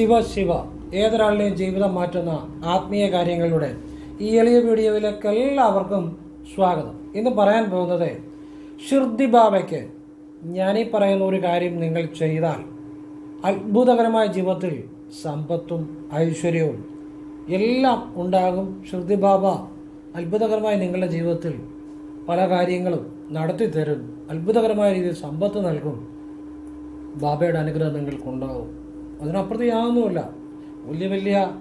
ശിവ ശിവ. ഏതൊരാളുടെയും ജീവിതം മാറ്റുന്ന ആത്മീയ കാര്യങ്ങളിലൂടെ. ഈ എളിയ വീഡിയോയിലേക്ക് എല്ലാവർക്കും സ്വാഗതം. ഇന്ന് പറയാൻ പോകുന്നത് ഷിർദി ബാബയ്ക്ക് ഞാനീ പറയുന്ന ഒരു കാര്യം നിങ്ങൾ ചെയ്താൽ അത്ഭുതകരമായ ജീവിതത്തിൽ സമ്പത്തും ഐശ്വര്യവും എല്ലാം ഉണ്ടാകും. ഷിർദി ബാബ അത്ഭുതകരമായി നിങ്ങളുടെ ജീവിതത്തിൽ പല കാര്യങ്ങളും നടത്തി തരും. അത്ഭുതകരമായ രീതിയിൽ സമ്പത്ത് നൽകും. ബാബയുടെ അനുഗ്രഹം നിങ്ങൾക്കുണ്ടാവും. അതിനപ്പുറത്ത് യാതൊന്നുമില്ല. വലിയ വലിയ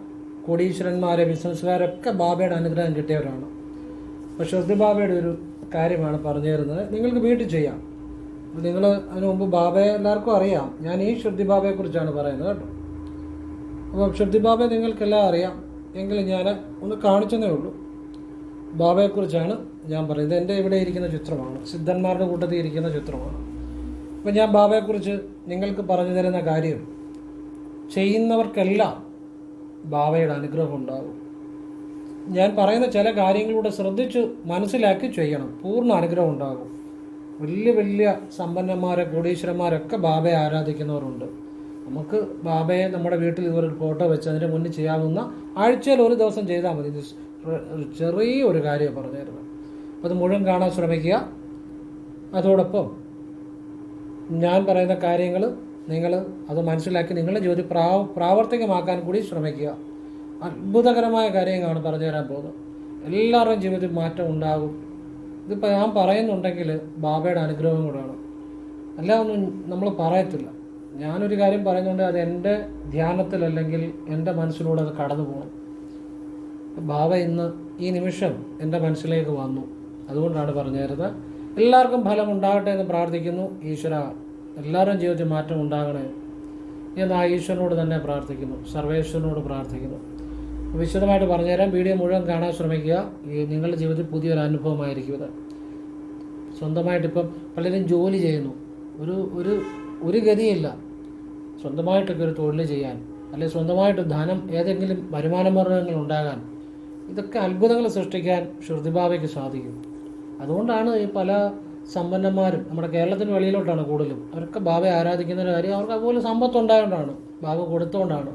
കോടീശ്വരന്മാരെ ബിസിനസ്സുകാരൊക്കെ ബാബയുടെ അനുഗ്രഹം കിട്ടിയവരാണ്. പക്ഷെ അത് ബാബയുടെ ഒരു കാര്യമാണ് പറഞ്ഞു തരുന്നത്. നിങ്ങൾക്ക് വീട്ടിൽ ചെയ്യാം. നിങ്ങൾ അതിനു മുമ്പ് ബാബയെ എല്ലാവർക്കും അറിയാം. ഞാൻ ഈ ശ്രുതി ബാബയെക്കുറിച്ചാണ് പറയുന്നത് കേട്ടോ. അപ്പം ശ്രുതി ബാബയെ നിങ്ങൾക്കെല്ലാം അറിയാം. എങ്കിലും ഞാൻ ഒന്ന് കാണിച്ചതേ ഉള്ളൂ. ബാബയെക്കുറിച്ചാണ് ഞാൻ പറയുന്നത്. എന്റെ ഇവിടെ ഇരിക്കുന്ന ചിത്രമാണ്. സിദ്ധന്മാരുടെ കൂട്ടത്തിൽ ഇരിക്കുന്ന ചിത്രമാണ്. അപ്പം ഞാൻ ബാബയെക്കുറിച്ച് നിങ്ങൾക്ക് പറഞ്ഞു തരുന്ന കാര്യം ചെയ്യുന്നവർക്കെല്ലാം ബാബയുടെ അനുഗ്രഹം ഉണ്ടാകും. ഞാൻ പറയുന്ന ചില കാര്യങ്ങളിലൂടെ ശ്രദ്ധിച്ച് മനസ്സിലാക്കി ചെയ്യണം. പൂർണ അനുഗ്രഹം ഉണ്ടാകും. വലിയ വലിയ സമ്പന്നന്മാരെ കോടീശ്വരന്മാരൊക്കെ ബാബയെ ആരാധിക്കുന്നവരുണ്ട്. നമുക്ക് ബാബയെ നമ്മുടെ വീട്ടിൽ ഇതുവരെ ഫോട്ടോ വെച്ച് അതിന്റെ മുന്നിൽ ചെയ്യാവുന്ന ആഴ്ചയിൽ ഒരു ദിവസം ചെയ്താൽ മതി. ചെറിയ ഒരു കാര്യം പറഞ്ഞിരുന്നു അപ്പോൾ അത് മുഴുവൻ കാണാൻ ശ്രമിക്കുക. അതോടൊപ്പം ഞാൻ പറയുന്ന കാര്യങ്ങൾ നിങ്ങൾ അത് മനസ്സിലാക്കി നിങ്ങളുടെ ജോലി പ്രാ പ്രാവർത്തികമാക്കാൻ കൂടി ശ്രമിക്കുക. അത്ഭുതകരമായ കാര്യങ്ങളാണ് പറഞ്ഞു തരാൻ പോകുന്നത്. എല്ലാവരുടെയും ജീവിതത്തിൽ മാറ്റം ഉണ്ടാകും. ഇതിപ്പോൾ ഞാൻ പറയുന്നുണ്ടെങ്കിൽ ബാബയുടെ അനുഗ്രഹം കൂടാണ് എല്ലാം ഒന്നും നമ്മൾ പറയത്തില്ല. ഞാനൊരു കാര്യം പറയുന്നുണ്ട് അത് എന്റെ ധ്യാനത്തിൽ അല്ലെങ്കിൽ എന്റെ മനസ്സിലൂടെ അത് കടന്നു പോകണം. ബാബ ഇന്ന് ഈ നിമിഷം എന്റെ മനസ്സിലേക്ക് വന്നു. അതുകൊണ്ടാണ് പറഞ്ഞു തരുന്നത് എല്ലാവർക്കും ഫലം ഉണ്ടാകട്ടെ എന്ന് പ്രാർത്ഥിക്കുന്നു. ഈശ്വര എല്ലാവരുടെയും ജീവിതത്തിൽ മാറ്റം ഉണ്ടാകണേ എന്ന് ആ ഈശ്വരനോട് തന്നെ പ്രാർത്ഥിക്കുന്നു. സർവേശ്വരനോട് പ്രാർത്ഥിക്കുന്നു. വിശദമായിട്ട് പറഞ്ഞുതരാം. വീഡിയോ മുഴുവൻ കാണാൻ ശ്രമിക്കുക. ഈ നിങ്ങളുടെ ജീവിതത്തിൽ പുതിയൊരു അനുഭവമായിരിക്കും ഇത്. സ്വന്തമായിട്ട് ഇപ്പം പലരും ജോലി ചെയ്യുന്നു. ഒരു ഒരു ഒരു ഗതിയില്ല. സ്വന്തമായിട്ടൊക്കെ ഒരു തൊഴിൽ ചെയ്യാൻ അല്ലെങ്കിൽ സ്വന്തമായിട്ട് ധനം ഏതെങ്കിലും വരുമാന മാർഗങ്ങൾ ഉണ്ടാകാൻ ഇതൊക്കെ അത്ഭുതങ്ങൾ സൃഷ്ടിക്കാൻ ശ്രുതിഭാവയ്ക്ക് സാധിക്കും. അതുകൊണ്ടാണ് ഈ പല സമ്പന്നന്മാരും നമ്മുടെ കേരളത്തിന് വെളിയിലോട്ടാണ് കൂടുതലും. അവരൊക്കെ ബാബയെ ആരാധിക്കുന്ന ഒരു കാര്യം അവർക്ക് അതുപോലെ സമ്പത്ത് ഉണ്ടായതുകൊണ്ടാണ് ബാബ കൊടുത്തുകൊണ്ടാണ്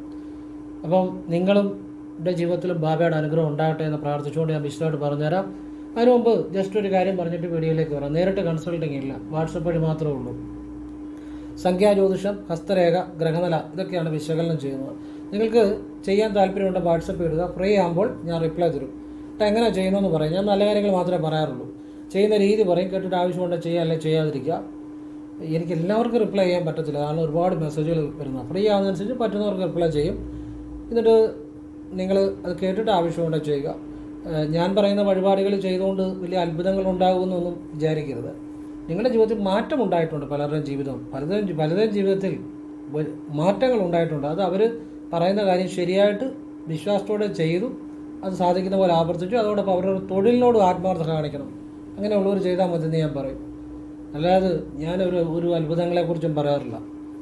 അപ്പം നിങ്ങളും എന്റെ ജീവിതത്തിലും ബാബയുടെ അനുഗ്രഹം ഉണ്ടാകട്ടെ എന്ന് പ്രാർത്ഥിച്ചുകൊണ്ട് ഞാൻ വിശദമായിട്ട് പറഞ്ഞുതരാം. അതിനു മുമ്പ് ജസ്റ്റ് ഒരു കാര്യം പറഞ്ഞിട്ട് വീഡിയോയിലേക്ക് വരാം. നേരിട്ട് കൺസൾട്ടിങ് ഇല്ല. വാട്സപ്പ് വഴി മാത്രമേ ഉള്ളൂ. സംഖ്യാജ്യോതിഷം ഹസ്തരേഖ ഗ്രഹനില ഇതൊക്കെയാണ് വിശകലനം ചെയ്യുന്നത്. നിങ്ങൾക്ക് ചെയ്യാൻ താല്പര്യമുണ്ട് വാട്സപ്പ് ഇടുക. ഫ്രീ ആകുമ്പോൾ ഞാൻ റിപ്ലൈ തരും. എങ്ങനെ ചെയ്യുന്നതെന്ന് പറയും. ഞാൻ നല്ല കാര്യങ്ങൾ മാത്രമേ പറയാറുള്ളൂ. ചെയ്യുന്ന രീതി പറയും കേട്ടിട്ട് ആവശ്യമുണ്ട് ചെയ്യുക അല്ലെങ്കിൽ ചെയ്യാതിരിക്കുക. എനിക്ക് എല്ലാവർക്കും റിപ്ലൈ ചെയ്യാൻ പറ്റത്തില്ല. കാരണം ഒരുപാട് മെസ്സേജുകൾ വരുന്നത് ഫ്രീ ആവുന്നതനുസരിച്ച് പറ്റുന്നവർക്ക് റിപ്ലൈ ചെയ്യും. എന്നിട്ട് നിങ്ങൾ അത് കേട്ടിട്ട് ആവശ്യമുണ്ട് ചെയ്യുക. ഞാൻ പറയുന്ന വഴിപാടുകൾ ചെയ്തുകൊണ്ട് വലിയ അത്ഭുതങ്ങൾ ഉണ്ടാകുമെന്നൊന്നും വിചാരിക്കരുത്. നിങ്ങളുടെ ജീവിതത്തിൽ മാറ്റം ഉണ്ടായിട്ടുണ്ട് പലരുടെയും ജീവിതം. പലരുടെയും പലരുടെയും ജീവിതത്തിൽ മാറ്റങ്ങൾ ഉണ്ടായിട്ടുണ്ട്. അത് അവർ പറയുന്ന കാര്യം ശരിയായിട്ട് വിശ്വാസത്തോടെ ചെയ്തു. അത് സാധിക്കുന്ന പോലെ ആവർത്തിച്ചു. അതോടൊപ്പം അവരുടെ തൊഴിലിനോട് ആത്മാർത്ഥത കാണിക്കണം. അങ്ങനെയുള്ളവർ ചെയ്താൽ മതി എന്ന് ഞാൻ പറയും. അല്ലാതെ ഞാൻ ഒരു ഒരു അത്ഭുതങ്ങളെക്കുറിച്ചും പറയാറില്ല.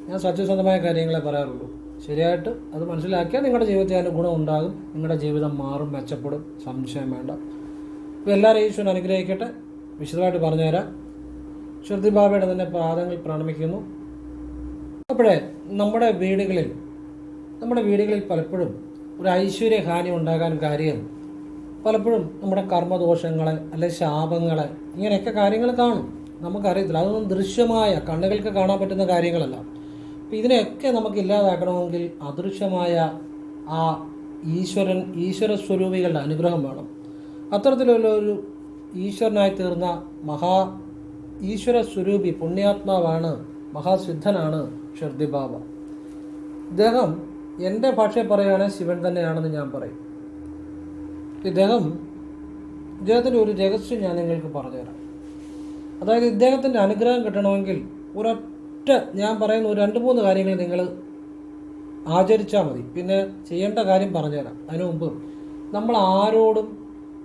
ഞാൻ സത്യസന്ധമായ കാര്യങ്ങളെ പറയാറുള്ളൂ. ശരിയായിട്ട് അത് മനസ്സിലാക്കിയാൽ നിങ്ങളുടെ ജീവിതത്തിൽ അതിന് ഗുണം ഉണ്ടാകും. നിങ്ങളുടെ ജീവിതം മാറും മെച്ചപ്പെടും. സംശയം വേണ്ട. അപ്പോൾ എല്ലാവരും ഈശ്വരൻ അനുഗ്രഹിക്കട്ടെ. വിശദമായിട്ട് പറഞ്ഞുതരാം. ശ്രുതി ബാബയുടെ തന്നെ പാദങ്ങൾ പ്രണമിക്കുന്നു. അപ്പോഴേ നമ്മുടെ വീടുകളിൽ നമ്മുടെ വീടുകളിൽ പലപ്പോഴും ഒരു ഐശ്വര്യഹാനി ഉണ്ടാകാൻ കാര്യം പലപ്പോഴും നമ്മുടെ കർമ്മദോഷങ്ങളെ അല്ലെ ശാപങ്ങളെ ഇങ്ങനെയൊക്കെ കാര്യങ്ങൾ കാണും. നമുക്കറിയത്തില്ല. അതൊന്നും ദൃശ്യമായ കണ്ണുകൾക്ക് കാണാൻ പറ്റുന്ന കാര്യങ്ങളല്ല. അപ്പം ഇതിനെയൊക്കെ നമുക്ക് ഇല്ലാതാക്കണമെങ്കിൽ അദൃശ്യമായ ആ ഈശ്വരൻ ഈശ്വര സ്വരൂപികളുടെ അനുഗ്രഹം വേണം. അത്തരത്തിലുള്ള ഒരു ഈശ്വരനായി തീർന്ന മഹാ ഈശ്വര സ്വരൂപി പുണ്യാത്മാവാണ് മഹാസിദ്ധനാണ് ഷർദി ബാബ ഇദ്ദേഹം എന്റെ ഭാഷയിൽ പറയുകയാണെങ്കിൽ ശിവൻ തന്നെയാണെന്ന് ഞാൻ പറയും. ഇദ്ദേഹം ഇദ്ദേഹത്തിന്റെ ഒരു രഹസ്യം ഞാൻ നിങ്ങൾക്ക് പറഞ്ഞുതരാം. അതായത് ഇദ്ദേഹത്തിന്റെ അനുഗ്രഹം കിട്ടണമെങ്കിൽ ഒരൊറ്റ ഞാൻ പറയുന്ന ഒരു രണ്ട് മൂന്ന് കാര്യങ്ങൾ നിങ്ങൾ ആചരിച്ചാൽ മതി. പിന്നെ ചെയ്യേണ്ട കാര്യം പറഞ്ഞുതരാം. അതിനു മുമ്പ് നമ്മൾ ആരോടും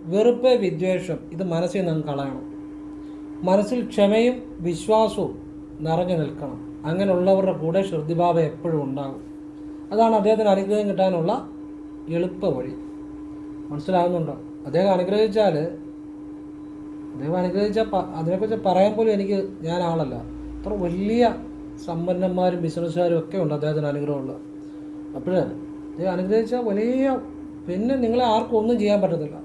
വെറുപ്പ് വിദ്വേഷം ഇത് മനസ്സിൽ നിന്ന് കളയണം. മനസ്സിൽ ക്ഷമയും വിശ്വാസവും നിറഞ്ഞു നിൽക്കണം. അങ്ങനെയുള്ളവരുടെ കൂടെ ശ്രദ്ധിഭാവം എപ്പോഴും ഉണ്ടാകും. അതാണ് അദ്ദേഹത്തിന് അനുഗ്രഹം കിട്ടാനുള്ള എളുപ്പ വഴി മനസ്സിലാകുന്നുണ്ടോ അദ്ദേഹം അനുഗ്രഹിച്ചാൽ അദ്ദേഹം അനുഗ്രഹിച്ച അതിനെക്കുറിച്ച് പറയാൻ പോലും എനിക്ക് ഞാൻ ആളല്ല. അത്ര വലിയ സമ്പന്നന്മാരും ബിസിനസ്സുകാരും ഒക്കെ ഉണ്ട് അദ്ദേഹത്തിന് അനുഗ്രഹമുള്ള. അപ്പോൾ അദ്ദേഹം അനുഗ്രഹിച്ച വലിയ പിന്നെ നിങ്ങളെ ആർക്കും ഒന്നും ചെയ്യാൻ പറ്റത്തില്ല.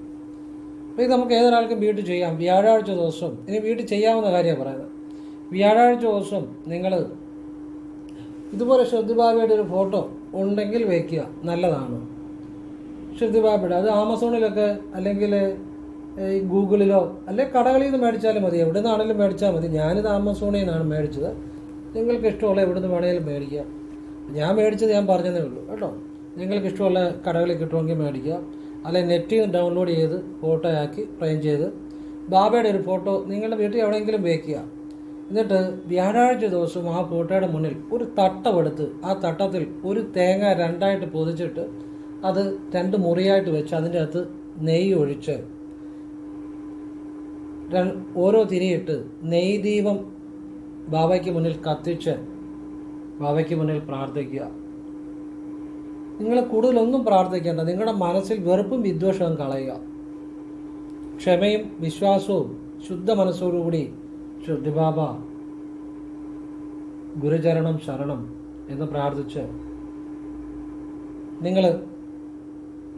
അപ്പോൾ ഇത് നമുക്ക് ഏതൊരാൾക്കും വീട്ടിൽ ചെയ്യാം. വ്യാഴാഴ്ച ദിവസം ഇനി വീട്ടിൽ ചെയ്യാവുന്ന കാര്യമാണ് പറയുന്നത്. വ്യാഴാഴ്ച ദിവസം നിങ്ങൾ ഇതുപോലെ ശ്രദ്ധിബാബയുടെ ഒരു ഫോട്ടോ ഉണ്ടെങ്കിൽ വയ്ക്കുക. നല്ലതാണ്. ശ്രദ്ധിബാബയുടെ അത് ആമസോണിലൊക്കെ അല്ലെങ്കിൽ ഈ ഗൂഗിളിലോ അല്ലെങ്കിൽ കടകളിൽ നിന്ന് മേടിച്ചാലും മതി. എവിടെ നിന്നാണെങ്കിലും മേടിച്ചാൽ മതി. ഞാനിത് ആമസോണിൽ നിന്നാണ് മേടിച്ചത്. നിങ്ങൾക്ക് ഇഷ്ടമുള്ള എവിടെ നിന്ന് വേണമെങ്കിലും മേടിക്കാം. ഞാൻ മേടിച്ചത് ഞാൻ പറഞ്ഞതേ ഉള്ളൂ. കേട്ടോ? നിങ്ങൾക്ക് ഇഷ്ടമുള്ള കടകളിൽ കിട്ടുമെങ്കിൽ മേടിക്കുക അല്ലെങ്കിൽ നെറ്റിൽ നിന്ന് ഡൗൺലോഡ് ചെയ്ത് ഫോട്ടോ ആക്കി ഫ്രെയിം ചെയ്ത് ബാബയുടെ ഒരു ഫോട്ടോ നിങ്ങളുടെ വീട്ടിൽ എവിടെയെങ്കിലും വയ്ക്കുക എന്നിട്ട് വ്യാഴാഴ്ച ദിവസം ആ ഫോട്ടോയുടെ മുന്നിൽ ഒരു തട്ടമെടുത്ത് ആ തട്ടത്തിൽ ഒരു തേങ്ങ രണ്ടായിട്ട് പൊതിച്ചിട്ട് അത് രണ്ട് മുറിയായിട്ട് വെച്ച് അതിന്റെ അകത്ത് നെയ്യ് ഒഴിച്ച് ഓരോ തിരിയിട്ട് നെയ് ദീപം ബാബയ്ക്ക് മുന്നിൽ കത്തിച്ച് ബാബയ്ക്ക് മുന്നിൽ പ്രാർത്ഥിക്കുക. നിങ്ങൾ കൂടുതലൊന്നും പ്രാർത്ഥിക്കേണ്ട. നിങ്ങളുടെ മനസ്സിൽ വെറുപ്പും വിദ്വേഷവും കളയുക. ക്ഷമയും വിശ്വാസവും ശുദ്ധ മനസ്സോടുകൂടി ശുദ്ധിബാബ ഗുരുചരണം ശരണം എന്ന് പ്രാർത്ഥിച്ച് നിങ്ങൾ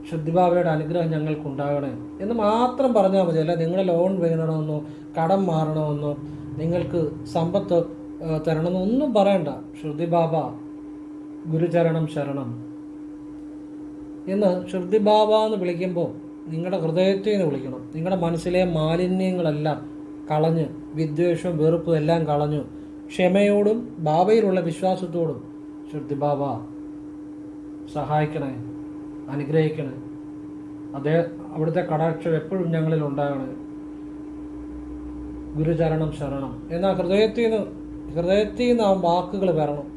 ശുദ്ധിബാബയുടെ അനുഗ്രഹം ഞങ്ങൾക്കുണ്ടാകണേ എന്ന് മാത്രം പറഞ്ഞാൽ മതി. അല്ല നിങ്ങൾ ലോൺ വേണമെന്നോ കടം മാറണമെന്നോ നിങ്ങൾക്ക് സമ്പത്ത് തരണമെന്നോ ഒന്നും പറയണ്ട. ശ്രുതിബാബ ഗുരുചരണം ശരണം എന്ന് ശ്രുതിബാബ എന്ന് വിളിക്കുമ്പോൾ നിങ്ങളുടെ ഹൃദയത്തെ നിന്ന് വിളിക്കണം. നിങ്ങളുടെ മനസ്സിലെ മാലിന്യങ്ങളെല്ലാം കളഞ്ഞ് വിദ്വേഷവും വെറുപ്പും എല്ലാം കളഞ്ഞു ക്ഷമയോടും ബാബയിലുള്ള വിശ്വാസത്തോടും ശ്രുതിബാബ സഹായിക്കണേ. അനുഗ്രഹിക്കണേ. അദ്ദേഹം അവിടുത്തെ കടാക്ഷം എപ്പോഴും ഞങ്ങളിൽ ഉണ്ടാകണേ. ഗുരുചരണം ശരണം. എന്നാൽ ഹൃദയത്തിൽ നിന്ന് ഹൃദയത്തിൽ നിന്ന് ആ വാക്കുകൾ വരണം.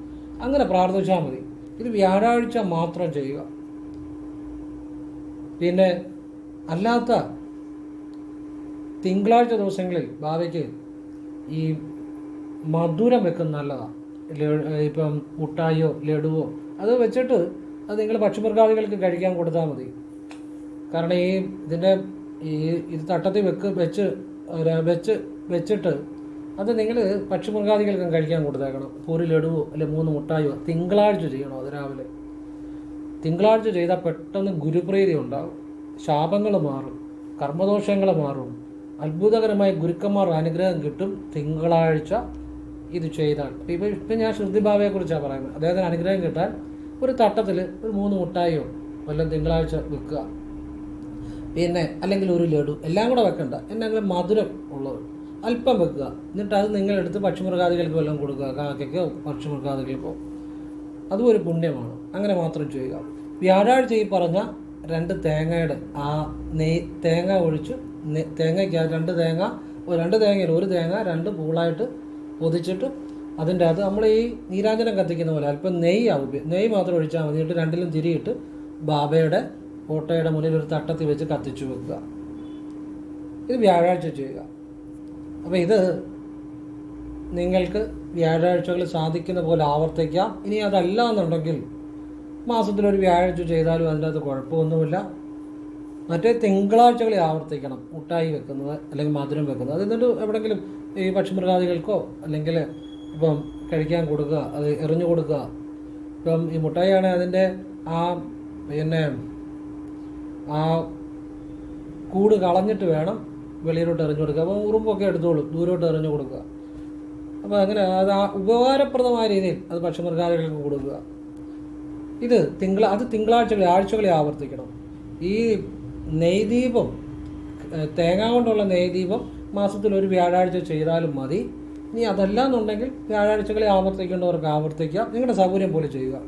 അങ്ങനെ പ്രാർത്ഥിച്ചാൽ മതി. ഇത് വ്യാഴാഴ്ച മാത്രം ചെയ്യുക. പിന്നെ അല്ലാത്ത തിങ്കളാഴ്ച ദിവസങ്ങളിൽ ബാബയ്ക്ക് ഈ മധുരം വെക്കുന്ന നല്ലതാണ് ഇപ്പം മുട്ടായിയോ ലഡുവോ അത് വെച്ചിട്ട് അത് നിങ്ങൾ പക്ഷിമൃഗാദികൾക്ക് കഴിക്കാൻ കൊടുത്താൽ മതി. കാരണം ഈ ഇതിന്റെ ഈ ഇത് തട്ടത്തിൽ വെക്ക് വെച്ച് വെച്ച് വെച്ചിട്ട് അത് നിങ്ങൾ പക്ഷിമൃഗാദികൾക്കും കഴിക്കാൻ കൊടുത്തേക്കണം. പൂരി ലഡുവോ അല്ലെ മൂന്ന് മുട്ടായോ തിങ്കളാഴ്ച ചെയ്യണോ അത് രാവിലെ. തിങ്കളാഴ്ച ചെയ്താൽ പെട്ടെന്ന് ഗുരുപ്രീതി ഉണ്ടാവും. ശാപങ്ങൾ മാറും. കർമ്മദോഷങ്ങൾ മാറും. അത്ഭുതകരമായ ഗുരുക്കന്മാർ അനുഗ്രഹം കിട്ടും തിങ്കളാഴ്ച ഇത് ചെയ്താൽ. ഇപ്പം ഇപ്പം ഞാൻ ശ്രുതിഭാവയെക്കുറിച്ചാണ് പറയുന്നത്. അദ്ദേഹത്തിന് അനുഗ്രഹം കിട്ടാൻ ഒരു തട്ടത്തിൽ ഒരു മൂന്ന് മുട്ടായോ വല്ലതും തിങ്കളാഴ്ച വെക്കുക പിന്നെ അല്ലെങ്കിൽ ഒരു ലഡു എല്ലാം കൂടെ വെക്കണ്ട. എന്നെങ്കിലും മധുരം ഉള്ളത് അല്പം വെക്കുക. എന്നിട്ട് അത് നിങ്ങളെടുത്ത് പക്ഷിമൃഗാദികൾക്ക് വല്ലതും കൊടുക്കുക. കാക്കയ്ക്കോ പക്ഷിമൃഗാദികൾക്കോ. അതും ഒരു പുണ്യമാണ്. അങ്ങനെ മാത്രം ചെയ്യുക. വ്യാഴാഴ്ച ഈ പറഞ്ഞ രണ്ട് തേങ്ങയുടെ ആ നെയ് തേങ്ങ ഒഴിച്ച് തേങ്ങയ്ക്ക് രണ്ട് തേങ്ങ രണ്ട് തേങ്ങയിൽ ഒരു തേങ്ങ രണ്ട് പൂളായിട്ട് പൊതിച്ചിട്ട് അതിന്റെ അത് നമ്മൾ ഈ നീരാഞ്ജനം കത്തിക്കുന്ന പോലെ അല്പം നെയ്യാവും നെയ്യ് മാത്രം ഒഴിച്ചാൽ മതി. എന്നിട്ട് രണ്ടിലും തിരിയിട്ട് ബാബയുടെ ഫോട്ടോയുടെ മുന്നിൽ ഒരു തട്ടത്തിൽ വെച്ച് കത്തിച്ചു വെക്കുക. ഇത് വ്യാഴാഴ്ച ചെയ്യുക. അപ്പോൾ ഇത് നിങ്ങൾക്ക് വ്യാഴാഴ്ചകൾ സാധിക്കുന്ന പോലെ ആവർത്തിക്കാം. ഇനി അതല്ല എന്നുണ്ടെങ്കിൽ മാസത്തിലൊരു വ്യാഴാഴ്ച ചെയ്താലും അതിന്റെ അത് കുഴപ്പമൊന്നുമില്ല. മറ്റേ തിങ്കളാഴ്ചകളിൽ ആവർത്തിക്കണം. മുട്ടായി വെക്കുന്നത് അല്ലെങ്കിൽ മധുരം വെക്കുന്നത്. അത് എന്നിട്ട് എവിടെയെങ്കിലും ഈ പക്ഷിമൃഗാദികൾക്കോ അല്ലെങ്കിൽ ഇപ്പം കഴിക്കാൻ കൊടുക്കുക അത് എറിഞ്ഞു കൊടുക്കുക. ഇപ്പം ഈ മുട്ടായിയാണ് അതിന്റെ ആ പിന്നെ ആ കൂട് കളഞ്ഞിട്ട് വേണം വെളിയിലോട്ട് എറിഞ്ഞു കൊടുക്കുക. അപ്പോൾ ഉറുമ്പൊക്കെ എടുത്തോളും ദൂരോട്ട് എറിഞ്ഞു കൊടുക്കുക. അപ്പോൾ അങ്ങനെ അത് ആ ഉപകാരപ്രദമായ രീതിയിൽ അത് പക്ഷമൃഗാദികൾക്ക് കൊടുക്കുക. ഇത് തിങ്കള അത് തിങ്കളാഴ്ചകളിൽ ആഴ്ചകളിൽ ആവർത്തിക്കണം. ഈ നെയ്ദീപം തേങ്ങ കൊണ്ടുള്ള നെയ്ദീപം മാസത്തിൽ ഒരു വ്യാഴാഴ്ച ചെയ്താലും മതി. ഇനി അതല്ല എന്നുണ്ടെങ്കിൽ വ്യാഴാഴ്ചകളിൽ ആവർത്തിക്കേണ്ടവർക്ക് ആവർത്തിക്കുക നിങ്ങളുടെ സൗകര്യം പോലെ ചെയ്യുക.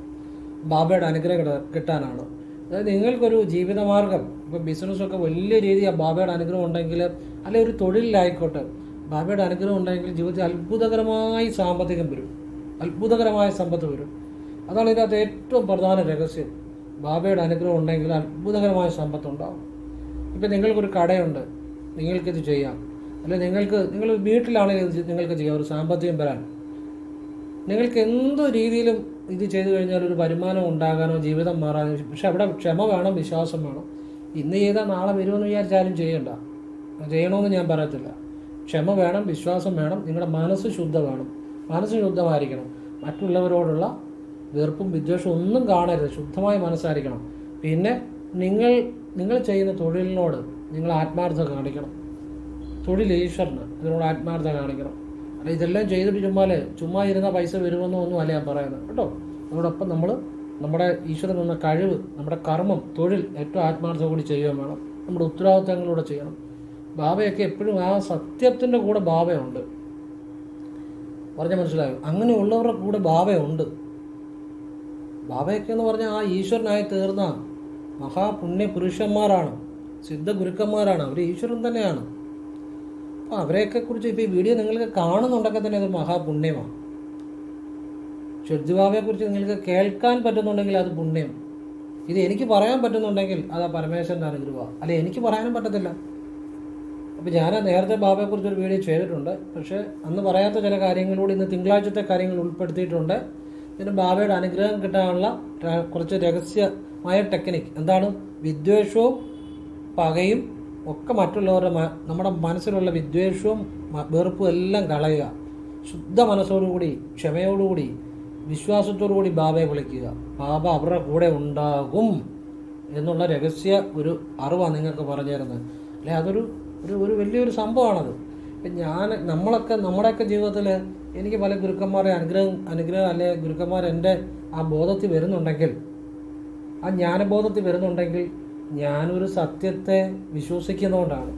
ബാബയുടെ അനുഗ്രഹം കിട്ട- കിട്ടാനാണ്. അതായത് നിങ്ങൾക്കൊരു ജീവിതമാർഗം ഇപ്പോൾ ബിസിനസ്സൊക്കെ വലിയ രീതിയിൽ ബാബയുടെ അനുഗ്രഹം ഉണ്ടെങ്കിൽ അല്ലെങ്കിൽ ഒരു തൊഴിലിലായിക്കോട്ടെ ബാബയുടെ അനുഗ്രഹം ഉണ്ടെങ്കിൽ ജീവിതത്തിൽ അത്ഭുതകരമായി സാമ്പത്തികം വരും. അത്ഭുതകരമായ സമ്പത്ത് വരും. അതാണ് ഇതിനകത്ത് ഏറ്റവും പ്രധാന രഹസ്യം. ബാബയുടെ അനുഗ്രഹം ഉണ്ടെങ്കിൽ അത്ഭുതകരമായ സമ്പത്തുണ്ടാവും. ഇപ്പം നിങ്ങൾക്കൊരു കടയുണ്ട്. നിങ്ങൾക്കിത് ചെയ്യാം. അല്ലെങ്കിൽ നിങ്ങൾക്ക് നിങ്ങൾ വീട്ടിലാണെങ്കിൽ ഇത് നിങ്ങൾക്ക് ചെയ്യാം ഒരു സാമ്പത്തികം വരാൻ. നിങ്ങൾക്ക് എന്ത് രീതിയിലും ഇത് ചെയ്തു കഴിഞ്ഞാൽ ഒരു വരുമാനം ഉണ്ടാകാനോ ജീവിതം മാറാനോ പക്ഷെ അവിടെ ക്ഷമ വേണം വിശ്വാസം വേണം. ഇന്ന് ചെയ്താൽ നാളെ വരുമെന്ന് വിചാരിച്ചാലും ചെയ്യണ്ട. ചെയ്യണമെന്ന് ഞാൻ പറയത്തില്ല. ക്ഷമ വേണം വിശ്വാസം വേണം നിങ്ങളുടെ മനസ്സ് ശുദ്ധ വേണം മനസ്സ് ശുദ്ധമായിരിക്കണം. മറ്റുള്ളവരോടുള്ള വെറുപ്പും വിദ്വേഷവും ഒന്നും കാണരുത്. ശുദ്ധമായ മനസ്സായിരിക്കണം. പിന്നെ നിങ്ങൾ നിങ്ങൾ ചെയ്യുന്ന തൊഴിലിനോട് നിങ്ങൾ ആത്മാർത്ഥത കാണിക്കണം. തൊഴിൽ ഈശ്വരന്. ഇതിനോട് ആത്മാർത്ഥത കാണിക്കണം. അല്ല ഇതെല്ലാം ചെയ്തിട്ട് ചുമ്മാൽ ചുമ്മാ ഇരുന്ന പൈസ വരുമെന്നോ ഒന്നും അല്ല ഞാൻ പറയുന്നത്. കേട്ടോ? അതോടൊപ്പം നമ്മൾ നമ്മുടെ ഈശ്വരൻ തന്ന കഴിവ് നമ്മുടെ കർമ്മം തൊഴിൽ ഏറ്റവും ആത്മാർത്ഥത കൂടി ചെയ്യുകയും വേണം. നമ്മുടെ ഉത്തരവാദിത്തങ്ങളിലൂടെ ചെയ്യണം. ബാബയൊക്കെ എപ്പോഴും ആ സത്യത്തിന്റെ കൂടെ ബാബയുണ്ട് പറഞ്ഞ മനസ്സിലായോ? അങ്ങനെയുള്ളവരുടെ കൂടെ ബാബയുണ്ട് ബാബയൊക്കെ എന്ന് പറഞ്ഞാൽ ആ ഈശ്വരനായി തീർന്ന മഹാപുണ്യ പുരുഷന്മാരാണ് സിദ്ധ ഗുരുക്കന്മാരാണ് അവർ ഈശ്വരൻ തന്നെയാണ്. അപ്പോൾ അവരെയൊക്കെ കുറിച്ച് ഇപ്പോൾ ഈ വീഡിയോ നിങ്ങൾക്ക് കാണുന്നുണ്ടൊക്കെ തന്നെ അത് മഹാപുണ്യമാണ്. ഷെഡ്ജുബാബയെ കുറിച്ച് നിങ്ങൾക്ക് കേൾക്കാൻ പറ്റുന്നുണ്ടെങ്കിൽ അത് പുണ്യം. ഇത് എനിക്ക് പറയാൻ പറ്റുന്നുണ്ടെങ്കിൽ അത് ആ പരമേശ്വരന്റെ അനുഗ്രഹമാണ് അല്ലെ എനിക്ക് പറയാനും പറ്റത്തില്ല. അപ്പോൾ ഞാൻ നേരത്തെ ബാബയെക്കുറിച്ച് ഒരു വീഡിയോ ചെയ്തിട്ടുണ്ട്. പക്ഷേ അന്ന് പറയാത്ത ചില കാര്യങ്ങളൂടെ ഇന്ന് തിങ്കളാഴ്ചത്തെ കാര്യങ്ങൾ ഉൾപ്പെടുത്തിയിട്ടുണ്ട്. പിന്നെ ബാബയുടെ അനുഗ്രഹം കിട്ടാനുള്ള കുറച്ച് രഹസ്യമായ ടെക്നിക്ക്. എന്താണ്? വിദ്വേഷവും പകയും ഒക്കെ മറ്റുള്ളവരുടെ നമ്മുടെ മനസ്സിലുള്ള വിദ്വേഷവും വെറുപ്പും എല്ലാം കളയുക. ശുദ്ധ മനസ്സോടുകൂടി ക്ഷമയോടുകൂടി വിശ്വാസത്തോടുകൂടി ബാബയെ വിളിക്കുക. ബാബ അവരുടെ കൂടെ ഉണ്ടാകും എന്നുള്ള രഹസ്യ ഒരു അറിവാണ് നിങ്ങൾക്ക് പറഞ്ഞു തരുന്നത്. അല്ലെ? അതൊരു ഒരു ഒരു വലിയൊരു സംഭവമാണത്. ഇപ്പം ഞാൻ നമ്മളൊക്കെ നമ്മുടെയൊക്കെ ജീവിതത്തിൽ എനിക്ക് പല ഗുരുക്കന്മാരെ അനുഗ്രഹം അനുഗ്രഹം അല്ലെ ഗുരുക്കന്മാർ എന്റെ ആ ബോധത്തിൽ വരുന്നുണ്ടെങ്കിൽ ആ ജ്ഞാനബോധത്തിൽ വരുന്നുണ്ടെങ്കിൽ ഞാനൊരു സത്യത്തെ വിശ്വസിക്കുന്നതുകൊണ്ടാണ്.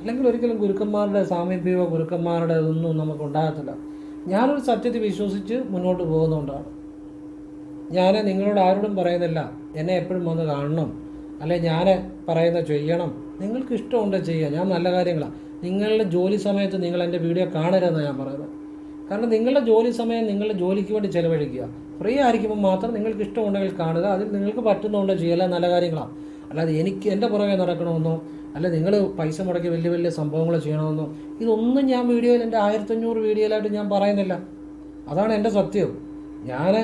അല്ലെങ്കിൽ ഒരിക്കലും ഗുരുക്കന്മാരുടെ സാമീപ്യമോ ഗുരുക്കന്മാരുടെ ഇതൊന്നും നമുക്ക് ഉണ്ടാകത്തില്ല. ഞാനൊരു സത്യത്തെ വിശ്വസിച്ച് മുന്നോട്ട് പോകുന്നതുകൊണ്ടാണ്. ഞാൻ നിങ്ങളോട് ആരോടും പറയുന്നില്ല. എന്നെ എപ്പോഴും വന്ന് കാണണം. അല്ലെ ഞാൻ പറയുന്ന ചെയ്യണം. നിങ്ങൾക്ക് ഇഷ്ടമുണ്ട് ചെയ്യുക ഞാൻ നല്ല കാര്യങ്ങളാണ് നിങ്ങളുടെ ജോലി സമയത്ത് നിങ്ങൾ എന്റെ വീഡിയോ കാണരുതെന്നാണ് ഞാൻ പറയുന്നത്. കാരണം നിങ്ങളുടെ ജോലി സമയം നിങ്ങളുടെ ജോലിക്ക് വേണ്ടി ചിലവഴിക്കുക. ഫ്രീ ആയിരിക്കുമ്പോൾ മാത്രം നിങ്ങൾക്ക് ഇഷ്ടമുണ്ടെങ്കിൽ കാണുക. അതിൽ നിങ്ങൾക്ക് പറ്റുന്നുണ്ടോ ചെയ്യുക നല്ല കാര്യങ്ങളാണ് അല്ലാതെ എനിക്ക് എന്റെ പുറകെ നടക്കണമെന്നോ അല്ല നിങ്ങൾ പൈസ മുടക്കി വലിയ വലിയ സംഭവങ്ങൾ ചെയ്യണമെന്നോ ഇതൊന്നും ഞാൻ വീഡിയോയിൽ എന്റെ ആയിരത്തഞ്ഞൂറ് വീഡിയോയിലായിട്ട് ഞാൻ പറയുന്നില്ല. അതാണ് എന്റെ സത്യം. ഞാൻ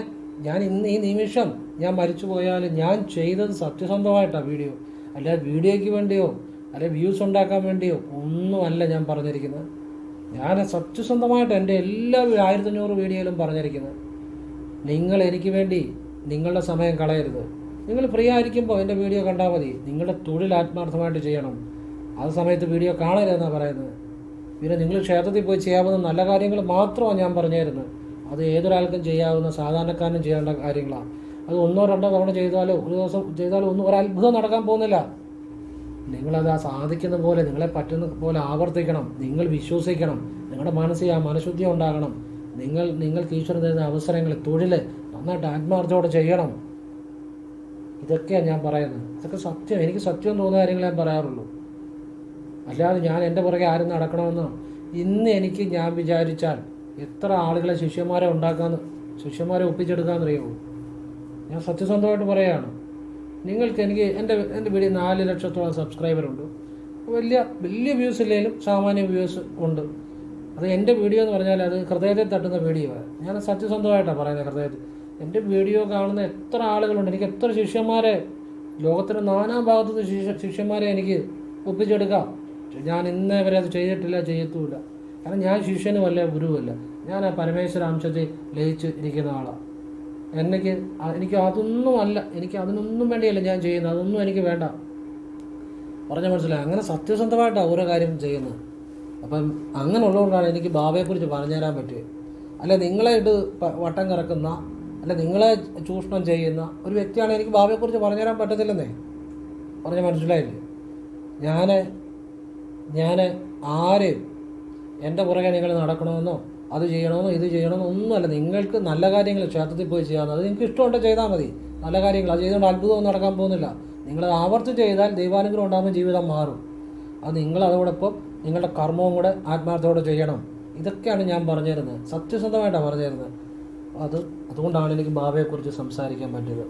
ഞാൻ ഇന്ന് ഈ നിമിഷം ഞാൻ മരിച്ചു പോയാൽ ഞാൻ ചെയ്തത് സത്യസന്ധമായിട്ടാണ് വീഡിയോ. അല്ലാതെ വീഡിയോയ്ക്ക് വേണ്ടിയോ അല്ലെ വ്യൂസ് ഉണ്ടാക്കാൻ വേണ്ടിയോ ഒന്നുമല്ല ഞാൻ പറഞ്ഞിരിക്കുന്നത്. ഞാൻ സത്യസന്ധമായിട്ട് എന്റെ എല്ലാ ആയിരത്തഞ്ഞൂറ് വീഡിയോയിലും പറഞ്ഞിരിക്കുന്നത്. നിങ്ങൾ എനിക്ക് വേണ്ടി നിങ്ങളുടെ സമയം കളയരുത്. നിങ്ങൾ ഫ്രീ ആയിരിക്കുമ്പോൾ എന്റെ വീഡിയോ കണ്ടാൽ മതി. നിങ്ങളുടെ തൊഴിൽ ആത്മാർത്ഥമായിട്ട് ചെയ്യണം. ആ സമയത്ത് വീഡിയോ കാണരുതെന്നാണ് പറയുന്നത്. പിന്നെ നിങ്ങൾ ക്ഷേത്രത്തിൽ പോയി ചെയ്യാവുന്ന നല്ല കാര്യങ്ങൾ മാത്രമാണ് ഞാൻ പറഞ്ഞിരുന്നു അത് ഏതൊരാൾക്കും ചെയ്യാവുന്ന സാധാരണക്കാരനും ചെയ്യേണ്ട കാര്യങ്ങളാണ്. അത് ഒന്നോ രണ്ടോ തവണ ചെയ്താലോ ഒരു ദിവസം ചെയ്താലോ ഒന്നും ഒരു അത്ഭുതം നടക്കാൻ പോകുന്നില്ല. നിങ്ങളത് ആ സാധിക്കുന്ന പോലെ നിങ്ങളെ പറ്റുന്ന പോലെ ആവർത്തിക്കണം. നിങ്ങൾ വിശ്വസിക്കണം. നിങ്ങളുടെ മനസ്സിൽ ആ മനഃശുദ്ധി ഉണ്ടാകണം. നിങ്ങൾ നിങ്ങൾക്ക് ഈശ്വരൻ തരുന്ന അവസരങ്ങൾ തൊഴിൽ നന്നായിട്ട് ആത്മാർത്ഥത്തോടെ ചെയ്യണം. ഇതൊക്കെയാണ് ഞാൻ പറയുന്നത്. ഇതൊക്കെ സത്യം. എനിക്ക് സത്യം തോന്നുന്ന കാര്യങ്ങൾ ഞാൻ പറയാറുള്ളൂ. അല്ലാതെ ഞാൻ എന്റെ പുറകെ ആരും നടക്കണമെന്നോ? ഇന്ന് എനിക്ക് ഞാൻ വിചാരിച്ചാൽ എത്ര ആളുകളെ ശിഷ്യന്മാരെ ഉണ്ടാക്കാന്ന് ശിഷ്യന്മാരെ ഒപ്പിച്ചെടുക്കാമെന്നറിയാമോ ഞാൻ സത്യസന്ധമായിട്ട് പറയുകയാണ്. നിങ്ങൾക്ക് എനിക്ക് എന്റെ എന്റെ വീഡിയോ നാല് ലക്ഷത്തോളം സബ്സ്ക്രൈബറുണ്ട്. വലിയ വലിയ വ്യൂസ് ഇല്ലെങ്കിലും സാമാന്യ വ്യൂസ് ഉണ്ട്. അത് എന്റെ വീഡിയോ എന്ന് പറഞ്ഞാൽ അത് ഹൃദയത്തെ തട്ടുന്ന വീഡിയോ ഞാൻ സത്യസന്ധമായിട്ടാണ് പറയുന്നത് ഹൃദയത്തിൽ. എന്റെ വീഡിയോ കാണുന്ന എത്ര ആളുകളുണ്ട് എനിക്ക് എത്ര ശിഷ്യന്മാരെ ലോകത്തിന്റെ നാനാ ഭാഗത്തുനിന്ന് ശിഷ്യ ശിഷ്യന്മാരെ എനിക്ക് ഒപ്പിച്ചെടുക്കാം. ഞാൻ ഇന്നേ വരെ അത് ചെയ്തിട്ടില്ല ചെയ്യത്തുമില്ല. കാരണം ഞാൻ ശിഷ്യനുമല്ല ഗുരുവല്ല. ഞാൻ ആ പരമേശ്വര അംശത്തിൽ ലയിച്ച് ഇരിക്കുന്ന ആളാണ് എനിക്ക് എനിക്ക് അതൊന്നും അല്ല എനിക്ക് അതിനൊന്നും വേണ്ടിയല്ല ഞാൻ ചെയ്യുന്നത്. അതൊന്നും എനിക്ക് വേണ്ട. പറഞ്ഞ മനസ്സിലായി? അങ്ങനെ സത്യസന്ധമായിട്ടാണ് ഓരോ കാര്യം ചെയ്യുന്നത്. അപ്പം അങ്ങനെ ഉള്ളതുകൊണ്ടാണ് എനിക്ക് ബാബയെക്കുറിച്ച് പറഞ്ഞു തരാൻ പറ്റിയത്. അല്ല നിങ്ങളെ ഇട്ട് വട്ടം കറക്കുന്ന അല്ല നിങ്ങളെ ചൂഷണം ചെയ്യുന്ന ഒരു വ്യക്തിയാണ് എനിക്ക് ഭാവിയെക്കുറിച്ച് പറഞ്ഞു തരാൻ പറ്റത്തില്ലെന്നേ. പറഞ്ഞ മനസ്സിലായില്ലേ? ഞാൻ ഞാൻ ആരെയും എന്റെ പുറകെ നിങ്ങൾ നടക്കണമെന്നോ അത് ചെയ്യണമെന്നോ ഇത് ചെയ്യണമെന്നോ ഒന്നുമല്ല. നിങ്ങൾക്ക് നല്ല കാര്യങ്ങൾ ക്ഷേത്രത്തിൽ പോയി ചെയ്യാമെന്ന് അത് നിങ്ങൾക്ക് ഇഷ്ടമുണ്ട് ചെയ്താൽ മതി. നല്ല കാര്യങ്ങൾ. അത് ചെയ്തുകൊണ്ട് അത്ഭുതമൊന്നും നടക്കാൻ പോകുന്നില്ല. നിങ്ങൾ ആവർത്തി ചെയ്താൽ ദൈവാനുഗ്രഹം ഉണ്ടാകുമ്പോൾ ജീവിതം മാറും. അത് നിങ്ങൾ അതോടൊപ്പം നിങ്ങളുടെ കർമ്മവും കൂടെ ആത്മാർത്ഥത്തോടെ ചെയ്യണം. ഇതൊക്കെയാണ് ഞാൻ പറഞ്ഞു തരുന്നത് സത്യസന്ധമായിട്ടാണ് പറഞ്ഞു തരുന്നത് അത് അതുകൊണ്ടാണ് എനിക്ക് ബാബയെക്കുറിച്ച് സംസാരിക്കാൻ പറ്റിയത്.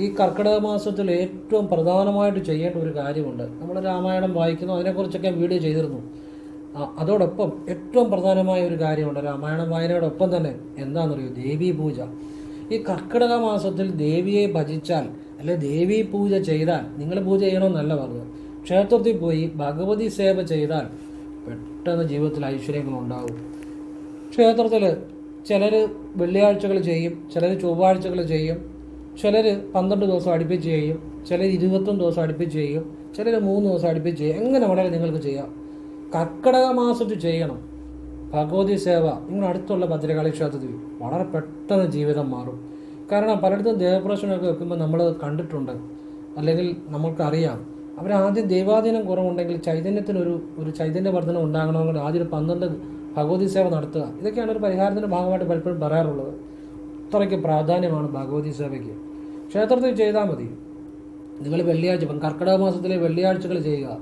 ഈ കർക്കിടക മാസത്തിൽ ഏറ്റവും പ്രധാനമായിട്ട് ചെയ്യേണ്ട ഒരു കാര്യമുണ്ട്. നമ്മൾ രാമായണം വായിക്കുന്നു അതിനെക്കുറിച്ചൊക്കെ വീഡിയോ ചെയ്തിരുന്നു. അതോടൊപ്പം ഏറ്റവും പ്രധാനമായ ഒരു കാര്യമുണ്ട് രാമായണം വായനയോടൊപ്പം തന്നെ. എന്താണെന്നറിയോ? ദേവീ പൂജ. ഈ കർക്കിടക മാസത്തിൽ ദേവിയെ ഭജിച്ചാൽ അല്ലെ ദേവീ പൂജ ചെയ്താൽ നിങ്ങൾ പൂജ ചെയ്യണമെന്നല്ല പറഞ്ഞത്. ക്ഷേത്രത്തിൽ പോയി ഭഗവതി സേവ ചെയ്താൽ പെട്ടെന്ന് ജീവിതത്തിൽ ഐശ്വര്യങ്ങൾ ഉണ്ടാകും ക്ഷേത്രത്തിൽ ചിലർ വെള്ളിയാഴ്ചകൾ ചെയ്യും ചിലർ ചൊവ്വാഴ്ചകൾ ചെയ്യും ചിലർ പന്ത്രണ്ട് ദിവസം അടുപ്പിച്ച് ചെയ്യും ചിലർ ഇരുപത്തൊന്ന് ദിവസം അടുപ്പിച്ച് ചെയ്യും ചിലർ മൂന്ന് ദിവസം അടുപ്പിച്ച് ചെയ്യും. എങ്ങനെ വേണമെങ്കിലും നിങ്ങൾക്ക് ചെയ്യാം. കർക്കിടക മാസത്തിൽ ചെയ്യണം. ഭഗവതി സേവ. നിങ്ങളുടെ അടുത്തുള്ള ഭദ്രകാളി ക്ഷേത്രത്തിൽ വളരെ പെട്ടെന്ന് ജീവിതം മാറും. കാരണം പലയിടത്തും ദേവപ്രശ്നമൊക്കെ വെക്കുമ്പോൾ നമ്മൾ കണ്ടിട്ടുണ്ട്. അല്ലെങ്കിൽ നമ്മൾക്കറിയാം. അവരാദ്യം ദൈവാധീനം കുറവുണ്ടെങ്കിൽ ചൈതന്യത്തിനൊരു ഒരു ചൈതന്യ വർധനം ഉണ്ടാകണമെങ്കിൽ ആദ്യം പന്ത്രണ്ട് ഭഗവതി സേവ നടത്തുക. ഇതൊക്കെയാണ് ഒരു പരിഹാരത്തിന്റെ ഭാഗമായിട്ട് പലപ്പോഴും പറയാറുള്ളത്. അത്രയ്ക്ക് പ്രാധാന്യമാണ് ഭഗവതി സേവയ്ക്ക്. ക്ഷേത്രത്തിൽ ചെയ്താൽ മതി. നിങ്ങൾ വെള്ളിയാഴ്ച ഇപ്പം കർക്കിടക മാസത്തിലെ വെള്ളിയാഴ്ചകൾ ചെയ്യുക.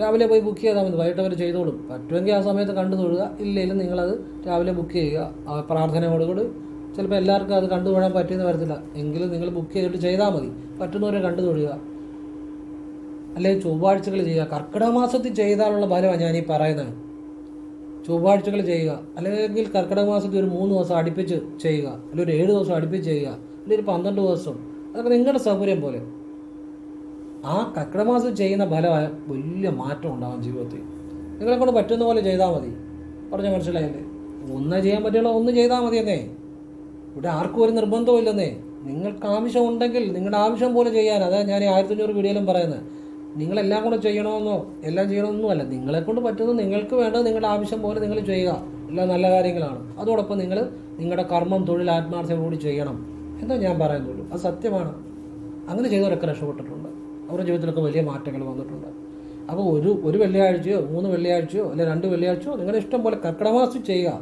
രാവിലെ പോയി ബുക്ക് ചെയ്താൽ മതി. വൈകിട്ട് അവർ ചെയ്തോളും. പറ്റുമെങ്കിൽ ആ സമയത്ത് കണ്ടു തൊഴുക. ഇല്ലെങ്കിലും നിങ്ങളത് രാവിലെ ബുക്ക് ചെയ്യുക. പ്രാർത്ഥനയോടുകൂടി ചിലപ്പോൾ എല്ലാവർക്കും അത് കണ്ടു തൊഴാൻ പറ്റിയെന്ന് വരത്തില്ല. എങ്കിലും നിങ്ങൾ ബുക്ക് ചെയ്തിട്ട് ചെയ്താൽ മതി. പറ്റുന്നവരെ കണ്ടു തൊഴുക. അല്ലെങ്കിൽ ചൊവ്വാഴ്ചകൾ ചെയ്യുക. കർക്കിടക മാസത്തിൽ ചെയ്താലുള്ള ഫലമാണ് ഞാൻ പറയുന്നത്. ചൊവ്വാഴ്ചകൾ ചെയ്യുക. അല്ലെങ്കിൽ കർക്കിടക മാസത്തിൽ ഒരു മൂന്ന് ദിവസം അടുപ്പിച്ച് ചെയ്യുക. അല്ലെങ്കിൽ ഒരു ഏഴ് ദിവസം അടുപ്പിച്ച് ചെയ്യുക. അല്ലെങ്കിൽ ഒരു പന്ത്രണ്ട് ദിവസം. അതൊക്കെ നിങ്ങളുടെ സൗകര്യം പോലെ. ആ കർക്കിടക മാസം ചെയ്യുന്ന ഫലമായ വലിയ മാറ്റം ഉണ്ടാകും ജീവിതത്തിൽ. നിങ്ങളെ കൊണ്ട് പറ്റുന്ന പോലെ ചെയ്താൽ മതി. പറഞ്ഞ മനസ്സിലായില്ലേ? ഒന്ന് ചെയ്യാൻ പറ്റുള്ള ഒന്ന് ചെയ്താൽ മതി എന്നേ. ഇവിടെ ആർക്കും ഒരു നിർബന്ധവും ഇല്ലെന്നേ. നിങ്ങൾക്ക് ആവശ്യം ഉണ്ടെങ്കിൽ നിങ്ങളുടെ ആവശ്യം പോലെ ചെയ്യാൻ. അതാ ഞാൻ ഈ ആയിരത്തഞ്ഞൂറ് വീഡിയോയിലും പറയുന്നത്. നിങ്ങളെല്ലാം കൂടെ ചെയ്യണമെന്നോ എല്ലാം ചെയ്യണമെന്നോ അല്ല. നിങ്ങളെ കൊണ്ട് പറ്റുന്നത് നിങ്ങൾക്ക് വേണ്ടത് നിങ്ങളുടെ ആവശ്യം പോലെ നിങ്ങൾ ചെയ്യുക. എല്ലാം നല്ല കാര്യങ്ങളാണ്. അതോടൊപ്പം നിങ്ങൾ നിങ്ങളുടെ കർമ്മം തൊഴിൽ ആത്മാർത്ഥം കൂടി ചെയ്യണം. എന്താ ഞാൻ പറയുന്നുള്ളൂ അത് സത്യമാണ്. അങ്ങനെ ചെയ്തവരൊക്കെ രക്ഷപ്പെട്ടിട്ടുണ്ട്. അവരുടെ ജീവിതത്തിലൊക്കെ വലിയ മാറ്റങ്ങൾ വന്നിട്ടുണ്ട്. അപ്പോൾ ഒരു ഒരു വെള്ളിയാഴ്ചയോ മൂന്ന് വെള്ളിയാഴ്ചയോ അല്ലെ രണ്ട് വെള്ളിയാഴ്ചയോ നിങ്ങളുടെ ഇഷ്ടം പോലെ കർക്കിടമാസം ചെയ്യുക.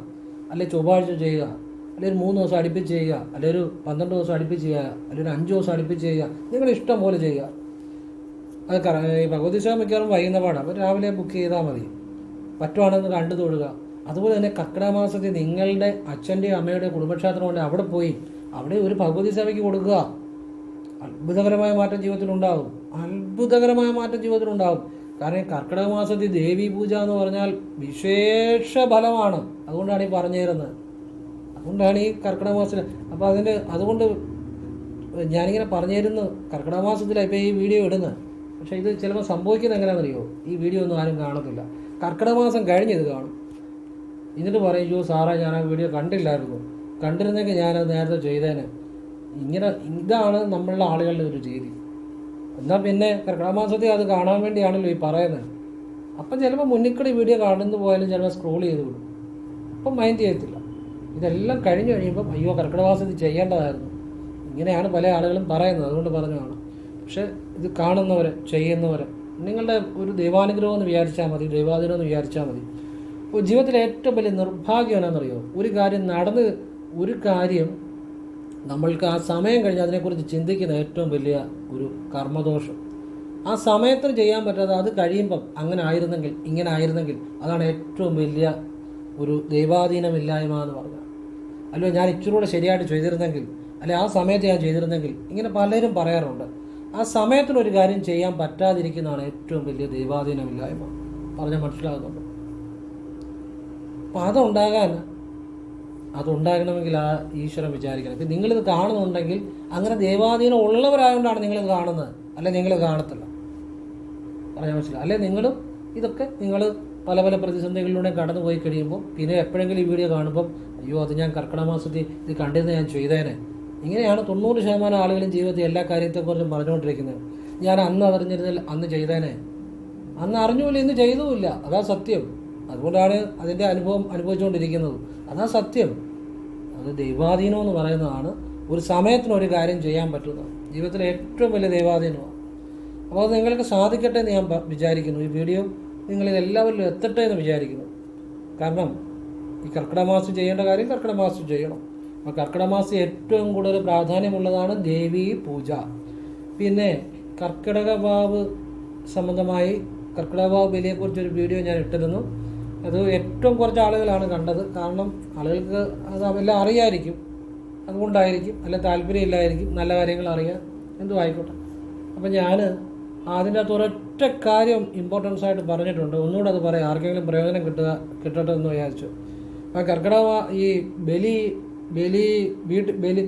അല്ലെ ചൊവ്വാഴ്ച ചെയ്യുക. അല്ലെങ്കിൽ ഒരു മൂന്ന് ദിവസം അടുപ്പിച്ച് ചെയ്യുക. അല്ലെങ്കിൽ ഒരു പന്ത്രണ്ട് ദിവസം അടുപ്പിച്ച് ചെയ്യുക. അല്ലെങ്കിൽ ഒരു അഞ്ച് ദിവസം അടുപ്പിച്ച് ചെയ്യുക. നിങ്ങളുടെ ഇഷ്ടം പോലെ ചെയ്യുക. അത് കറ ഈ ഭഗവതി സേവ മിക്കവാറും വൈകുന്ന പാടാണ് അപ്പോൾ രാവിലെ ബുക്ക് ചെയ്താൽ മതി. പറ്റുവാണെന്ന് കണ്ടു തൊടുക. അതുപോലെ തന്നെ കർക്കിടമാസത്തിൽ നിങ്ങളുടെ അച്ഛന്റെയും അമ്മയുടെ കുടുംബക്ഷേത്രം കൊണ്ട് അവിടെ പോയി അവിടെ ഒരു ഭഗവതി സേവയ്ക്ക് കൊടുക്കുക. അത്ഭുതകരമായ മാറ്റം ജീവിതത്തിലുണ്ടാകും അത്ഭുതകരമായ മാറ്റം ജീവിതത്തിലുണ്ടാകും കാരണം കർക്കിടക മാസത്തിൽ ദേവി പൂജ എന്ന് പറഞ്ഞാൽ വിശേഷ ഫലമാണ്. അതുകൊണ്ടാണ് ഈ പറഞ്ഞു തരുന്നത്. അതുകൊണ്ടാണ് ഈ കർക്കിടക മാസത്തിൽ അപ്പോൾ അതിന്റെ അതുകൊണ്ട് ഞാനിങ്ങനെ പറഞ്ഞു തരുന്നു. കർക്കിടക മാസത്തിലാണ് ഇപ്പോൾ ഈ വീഡിയോ ഇടുന്നത്. പക്ഷേ ഇത് ചിലപ്പോൾ സംഭവിക്കുന്നത് എങ്ങനെയാണെന്നറിയോ? ഈ വീഡിയോ ഒന്നും ആരും കാണത്തില്ല. കർക്കിടക മാസം കഴിഞ്ഞ് ഇത് കാണും. എന്നിട്ട് പറയും ജോ സാറേ ഞാൻ ആ വീഡിയോ കണ്ടില്ലായിരുന്നു. കണ്ടിരുന്നെങ്കിൽ ഞാനത് നേരത്തെ ചെയ്തേനെ. ഇങ്ങനെ ഇതാണ് നമ്മളുടെ ആളുകളുടെ ഒരു രീതി. എന്നാൽ പിന്നെ കർക്കിടക മാസത്തിൽ അത് കാണാൻ വേണ്ടിയാണല്ലോ ഈ പറയുന്നത്. അപ്പം ചിലപ്പോൾ മുന്നിക്കൂടി വീഡിയോ കാണുന്നു പോയാലും ചിലപ്പോൾ സ്ക്രോൾ ചെയ്ത് വിടും. അപ്പം മൈൻഡ് ചെയ്യത്തില്ല. ഇതെല്ലാം കഴിഞ്ഞ് കഴിയുമ്പോൾ അയ്യോ കർക്കിടക മാസത്തിൽ ചെയ്യേണ്ടതായിരുന്നു. ഇങ്ങനെയാണ് പല ആളുകളും പറയുന്നത്. അതുകൊണ്ട് പറഞ്ഞതാണ്. പക്ഷേ ഇത് കാണുന്നവരെ ചെയ്യുന്നവരെ നിങ്ങളുടെ ഒരു ദൈവാനുഗ്രഹം എന്ന് വിചാരിച്ചാൽ മതി ദൈവാനുഗ്രഹം എന്ന് വിചാരിച്ചാൽ മതി. ജീവിതത്തിലെ ഏറ്റവും വലിയ നിർഭാഗ്യം എന്നാണെന്നറിയോ? ഒരു കാര്യം നടന്ന് ഒരു കാര്യം നമ്മൾക്ക് ആ സമയം കഴിഞ്ഞ് അതിനെക്കുറിച്ച് ചിന്തിക്കുന്ന ഏറ്റവും വലിയ ഒരു കർമ്മദോഷം. ആ സമയത്തിന് ചെയ്യാൻ പറ്റാതെ അത് കഴിയുമ്പം അങ്ങനെ ആയിരുന്നെങ്കിൽ ഇങ്ങനെ ആയിരുന്നെങ്കിൽ അതാണ് ഏറ്റവും വലിയ ഒരു ദൈവാധീനമില്ലായ്മ എന്ന് പറഞ്ഞാൽ. അല്ലോ ഞാൻ ഇച്ചിരി കൂടെ ശരിയായിട്ട് ചെയ്തിരുന്നെങ്കിൽ അല്ലെ ആ സമയത്ത് ഞാൻ ചെയ്തിരുന്നെങ്കിൽ ഇങ്ങനെ പലരും പറയാറുണ്ട്. ആ സമയത്തിനൊരു കാര്യം ചെയ്യാൻ പറ്റാതിരിക്കുന്നതാണ് ഏറ്റവും വലിയ ദൈവാധീനമില്ലായ്മ. പറഞ്ഞാൽ മനസ്സിലാകുന്നുണ്ട്? അപ്പം അതുണ്ടാകാൻ അതുണ്ടാകണമെങ്കിൽ ആ ഈശ്വരൻ വിചാരിക്കണം. ഇപ്പം നിങ്ങളിത് കാണുന്നുണ്ടെങ്കിൽ അങ്ങനെ ദൈവാധീനം ഉള്ളവരായതുകൊണ്ടാണ് നിങ്ങളിത് കാണുന്നത്. അല്ലെ നിങ്ങൾ കാണത്തില്ല. പറയാൻ മനസ്സിലായി. അല്ലെ നിങ്ങളും ഇതൊക്കെ നിങ്ങൾ പല പല പ്രതിസന്ധികളിലൂടെ കടന്നു പോയി കഴിയുമ്പോൾ പിന്നെ എപ്പോഴെങ്കിലും ഈ വീഡിയോ കാണുമ്പോൾ അയ്യോ അത് ഞാൻ കർക്കിടക മാസത്തിൽ ഇത് കണ്ടിരുന്ന ഞാൻ ചെയ്തേനെ. ഇങ്ങനെയാണ് തൊണ്ണൂറ് ശതമാനം ആളുകളും ജീവിതത്തിൽ എല്ലാ കാര്യത്തെക്കുറിച്ചും പറഞ്ഞുകൊണ്ടിരിക്കുന്നത്. ഞാൻ അന്ന് അറിഞ്ഞിരുന്നാൽ അന്ന് ചെയ്തേനെ. അന്ന് അറിഞ്ഞുമില്ല ഇന്ന് ചെയ്തുമില്ല. അതാ സത്യം. അതുകൊണ്ടാണ് അതിന്റെ അനുഭവം അനുഭവിച്ചുകൊണ്ടിരിക്കുന്നത്. അതാ സത്യം. അത് ദൈവാധീനം എന്ന് പറയുന്നതാണ് ഒരു സമയത്തിന് ഒരു കാര്യം ചെയ്യാൻ പറ്റുന്നത്. ജീവിതത്തിലെ ഏറ്റവും വലിയ ദൈവാധീനമാണ്. അപ്പോൾ അത് നിങ്ങൾക്ക് സാധിക്കട്ടെ എന്ന് ഞാൻ വിചാരിക്കുന്നു. ഈ വീഡിയോ നിങ്ങളിൽ എല്ലാവരിലും എത്തട്ടെ എന്ന് വിചാരിക്കുന്നു. കാരണം ഈ കർക്കിടക മാസം ചെയ്യേണ്ട കാര്യം കർക്കിടക മാസം ചെയ്യണം. അപ്പോൾ കർക്കിടക മാസം ഏറ്റവും കൂടുതൽ പ്രാധാന്യമുള്ളതാണ് ദേവി പൂജ. പിന്നെ കർക്കിടക വാവ് സംബന്ധമായി കർക്കിടക വാവ് ബലിയെക്കുറിച്ചൊരു വീഡിയോ ഞാൻ ഇട്ടിരുന്നു. അത് ഏറ്റവും കുറച്ച് ആളുകളാണ് കണ്ടത്. കാരണം ആളുകൾക്ക് അത് എല്ലാം അറിയായിരിക്കും. അതുകൊണ്ടായിരിക്കും. അല്ല താല്പര്യമില്ലായിരിക്കും. നല്ല കാര്യങ്ങൾ അറിയാൻ. എന്തും ആയിക്കോട്ടെ. അപ്പം ഞാൻ അതിന്റെ അകത്ത് ഒരൊറ്റ കാര്യം ഇമ്പോർട്ടൻസ് ആയിട്ട് പറഞ്ഞിട്ടുണ്ട്. ഒന്നുകൂടെ അത് പറയാം. ആർക്കെങ്കിലും പ്രയോജനം കിട്ടുക കിട്ടട്ടെ എന്ന് വിചാരിച്ചു. ആ കർക്കിടക ഈ ബലി ബലി വീട്ടിൽ ബലി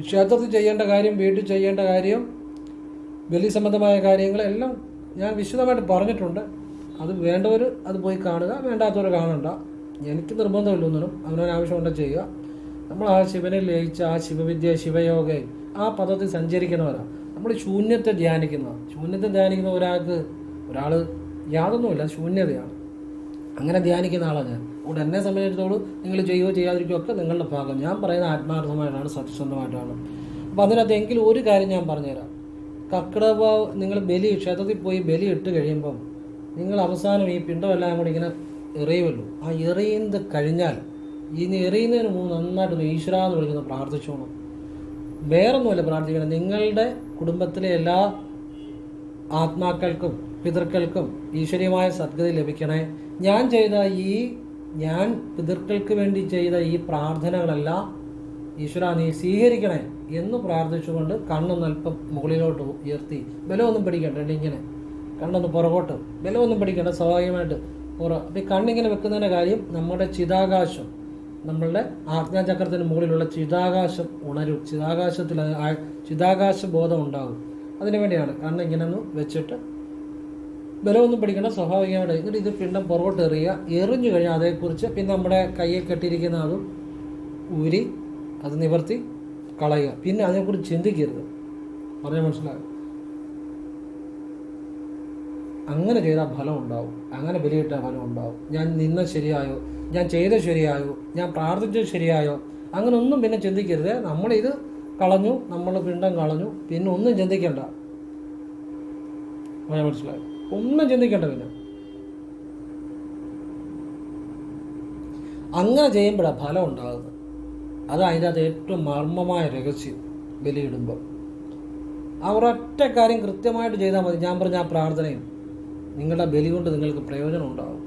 ക്ഷേത്രത്തിൽ ചെയ്യേണ്ട കാര്യം വീട്ടിൽ ചെയ്യേണ്ട കാര്യം ബലി സംബന്ധമായ കാര്യങ്ങളെല്ലാം ഞാൻ വിശദമായിട്ട് പറഞ്ഞിട്ടുണ്ട്. അത് വേണ്ടവർ അത് പോയി കാണുക വേണ്ടാത്തവർ കാണണ്ട. എനിക്ക് നിർബന്ധമില്ല ഒന്നിനും. അവനവൻ ആവശ്യമുണ്ടെങ്കിൽ ചെയ്യുക. നമ്മൾ ആ ശിവനെ ലയിച്ച ആ ശിവവിദ്യ ശിവയോഗ ആ പദത്തിൽ സഞ്ചരിക്കുന്നവരാണ് നമ്മൾ ശൂന്യത്തെ ധ്യാനിക്കുന്നതാണ് ശൂന്യത്തെ ധ്യാനിക്കുന്ന ഒരാൾക്ക് ഒരാൾ യാതൊന്നുമില്ല ശൂന്യതയാണ്. അങ്ങനെ ധ്യാനിക്കുന്ന ആളാണ് ഞാൻ. അതുകൊണ്ട് എന്നെ സംബന്ധിച്ചിടത്തോളം നിങ്ങൾ ചെയ്യുകയോ ചെയ്യാതിരിക്കുകയോ ഒക്കെ നിങ്ങളുടെ ഭാഗം. ഞാൻ പറയുന്ന ആത്മാർത്ഥമായിട്ടാണ് സത്യസന്ധമായിട്ടാണ്. അപ്പോൾ അതിനകത്ത് എങ്കിലും ഒരു കാര്യം ഞാൻ പറഞ്ഞുതരാം. കക്കടഭാവ് നിങ്ങൾ ബലി ക്ഷേത്രത്തിൽ പോയി ബലി ഇട്ട് കഴിയുമ്പം നിങ്ങൾ അവസാനം ഈ പിണ്ടമെല്ലാം കൂടി ഇങ്ങനെ എറിയുമല്ലോ. ആ എറിയുന്നത് കഴിഞ്ഞാൽ ഇനി എറിയുന്നതിന് മുമ്പ് നന്നായിട്ട് ഈശ്വര എന്ന് വിളിക്കുന്ന പ്രാർത്ഥിച്ചോണം വേറൊന്നുമല്ല പ്രാർത്ഥിക്കണം നിങ്ങളുടെ കുടുംബത്തിലെ എല്ലാ ആത്മാക്കൾക്കും പിതൃക്കൾക്കും ഈശ്വരീയമായ സദ്ഗതി ലഭിക്കണേ. ഞാൻ ചെയ്ത ഈ ഞാൻ പിതൃക്കൾക്ക് വേണ്ടി ചെയ്ത ഈ പ്രാർത്ഥനകളെല്ലാം ഈശ്വര നീ സ്വീകരിക്കണേ എന്ന് പ്രാർത്ഥിച്ചുകൊണ്ട് കണ്ണൊന്ന് അല്പം മുകളിലോട്ട് ഉയർത്തി. ബലമൊന്നും പിടിക്കണ്ട ഇങ്ങനെ കണ്ണൊന്ന് പുറകോട്ട്. ബലമൊന്നും പിടിക്കണ്ട സ്വാഭാവികമായിട്ട് പുറ. അപ്പം ഈ കണ്ണിങ്ങനെ വെക്കുന്നതിന്റെ കാര്യം നമ്മുടെ ചിതാകാശം നമ്മളുടെ ആജ്ഞാചക്രത്തിന് മുകളിലുള്ള ചിതാകാശം ഉണരും. ചിതാകാശത്തിൽ ചിതാകാശ ബോധം ഉണ്ടാകും. അതിനു വേണ്ടിയാണ് കണ്ണിങ്ങനെ ഒന്ന് വെച്ചിട്ട് ബലമൊന്നും പിടിക്കേണ്ട സ്വാഭാവികമായിട്ട് എന്നിട്ട് ഇത് പിണ്ടം പുറകോട്ട് എറിയുക. എറിഞ്ഞു കഴിഞ്ഞാൽ അതേക്കുറിച്ച് പിന്നെ നമ്മുടെ കയ്യെ കെട്ടിയിരിക്കുന്ന അതും ഊരി അത് നിവർത്തി കളയുക. പിന്നെ അതിനെക്കുറിച്ച് ചിന്തിക്കരുത്. പറഞ്ഞാൽ മനസ്സിലാകും അങ്ങനെ ചെയ്താൽ ഫലം ഉണ്ടാവും. അങ്ങനെ ബലിയിട്ടാൽ ഫലം ഉണ്ടാവും. ഞാൻ നിന്ന ശരിയായോ? ഞാൻ ചെയ്ത ശരിയായോ? ഞാൻ പ്രാർത്ഥിച്ചത് ശരിയായോ? അങ്ങനെ ഒന്നും പിന്നെ ചിന്തിക്കരുത്. നമ്മളിത് കളഞ്ഞു നമ്മൾ പിണ്ടം കളഞ്ഞു പിന്നെ ഒന്നും ചിന്തിക്കണ്ട. മനസ്സിലായി മനസ്സിലായോ? ഒന്നും ചിന്തിക്കേണ്ടതില്ല. അങ്ങനെ ചെയ്യുമ്പോഴാണ് ഫലം ഉണ്ടാകുന്നത്. അത് അതിന്റെ അത് ഏറ്റവും മർമ്മമായ രഹസ്യം ബലിയിടുമ്പോൾ ആ ഒരൊറ്റ കാര്യം കൃത്യമായിട്ട് ചെയ്താൽ മതി. ഞാൻ പറഞ്ഞ ആ പ്രാർത്ഥനയും നിങ്ങളുടെ ബലി കൊണ്ട് നിങ്ങൾക്ക് പ്രയോജനം ഉണ്ടാകും.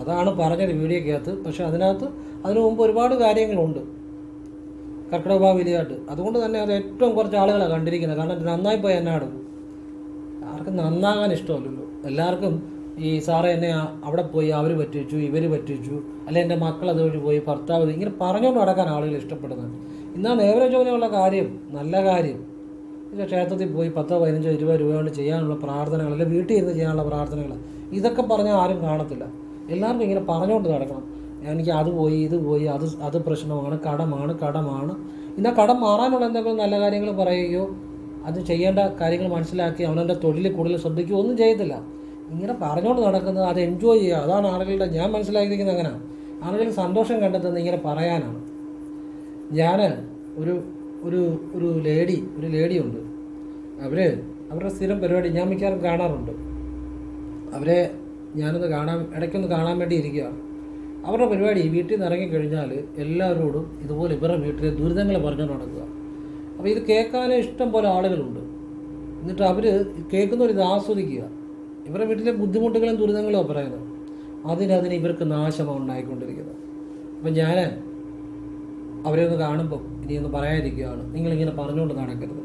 അതാണ് പറഞ്ഞത് വീഡിയോക്കകത്ത്. പക്ഷെ അതിനകത്ത് അതിനു മുമ്പ് ഒരുപാട് കാര്യങ്ങളുണ്ട്. കർക്കിടക ബലിയായിട്ട് അതുകൊണ്ട് തന്നെ അത് ഏറ്റവും കുറച്ച് ആളുകളാണ് കണ്ടിരിക്കുന്നത്. കാരണം നന്നായി പോയി എന്നെ നടക്കും ആർക്കും നന്നാകാൻ ഇഷ്ടമല്ലല്ലോ. എല്ലാവർക്കും ഈ സാറേ എന്നെ അവിടെ പോയി അവർ പറ്റിച്ചു ഇവർ പറ്റിച്ചു അല്ലെ എന്റെ മക്കൾ അതുവഴി പോയി ഭർത്താവ് ഇങ്ങനെ പറഞ്ഞുകൊണ്ട് നടക്കാൻ ആളുകൾ ഇഷ്ടപ്പെടുന്നത് നേവര ജോലിയുള്ള കാര്യം നല്ല കാര്യം. ഇത് ക്ഷേത്രത്തിൽ പോയി പത്തോ പതിനഞ്ചോ ഇരുപത് രൂപ കൊണ്ട് ചെയ്യാനുള്ള പ്രാർത്ഥനകൾ അല്ലെങ്കിൽ വീട്ടിൽ ഇരുന്ന് ചെയ്യാനുള്ള പ്രാർത്ഥനകൾ ഇതൊക്കെ പറഞ്ഞാൽ ആരും കാണത്തില്ല. എല്ലാവർക്കും ഇങ്ങനെ പറഞ്ഞുകൊണ്ട് നടക്കണം. എനിക്ക് അത് പോയി ഇത് പോയി അത് അത് പ്രശ്നമാണ് കടമാണ് കടമാണ്. എന്നാൽ കടം മാറാനുള്ള എന്തെങ്കിലും നല്ല കാര്യങ്ങൾ പറയുകയോ അത് ചെയ്യേണ്ട കാര്യങ്ങൾ മനസ്സിലാക്കി അവനവന്റെ തൊഴിലിൽ കൂടുതൽ ശ്രദ്ധിക്കുക. ഒന്നും ചെയ്യത്തില്ല. ഇങ്ങനെ പറഞ്ഞുകൊണ്ട് നടക്കുന്നത് അത് എൻജോയ് ചെയ്യുക. അതാണ് ആളുകളുടെ ഞാൻ മനസ്സിലാക്കിയിരിക്കുന്നത് അങ്ങനെ. ആളുകൾ സന്തോഷം കണ്ടെത്തുന്നത് ഇങ്ങനെ പറയാനാണ്. ഞാൻ ഒരു ഒരു ഒരു ലേഡി ഒരു ലേഡിയുണ്ട് അവർ അവരുടെ സ്ഥിരം പരിപാടി ഞാൻ മിക്കവാറും കാണാറുണ്ട്. അവരെ ഞാനൊന്ന് കാണാൻ ഇടയ്ക്കൊന്ന് കാണാൻ വേണ്ടി ഇരിക്കുക. അവരുടെ പരിപാടി വീട്ടിൽ നിന്ന് ഇറങ്ങിക്കഴിഞ്ഞാൽ എല്ലാവരോടും ഇതുപോലെ ഇവരുടെ വീട്ടിലെ ദുരിതങ്ങൾ പറഞ്ഞു നടക്കുക. അപ്പോൾ ഇത് കേൾക്കാൻ ഇഷ്ടം പോലെ ആളുകളുണ്ട്. എന്നിട്ട് അവർ കേൾക്കുന്നവർ ഇത് ആസ്വദിക്കുക. ഇവരുടെ വീട്ടിലെ ബുദ്ധിമുട്ടുകളും ദുരിതങ്ങളും പറയുന്നത് അതിനതിന് ഇവർക്ക് നാശമാണ് ഉണ്ടായിക്കൊണ്ടിരിക്കുന്നത്. അപ്പം ഞാൻ അവരെ ഒന്ന് കാണുമ്പോൾ ഇനി ഒന്ന് പറയാതിരിക്കുകയാണ്. നിങ്ങളിങ്ങനെ പറഞ്ഞുകൊണ്ട് നടക്കരുത്.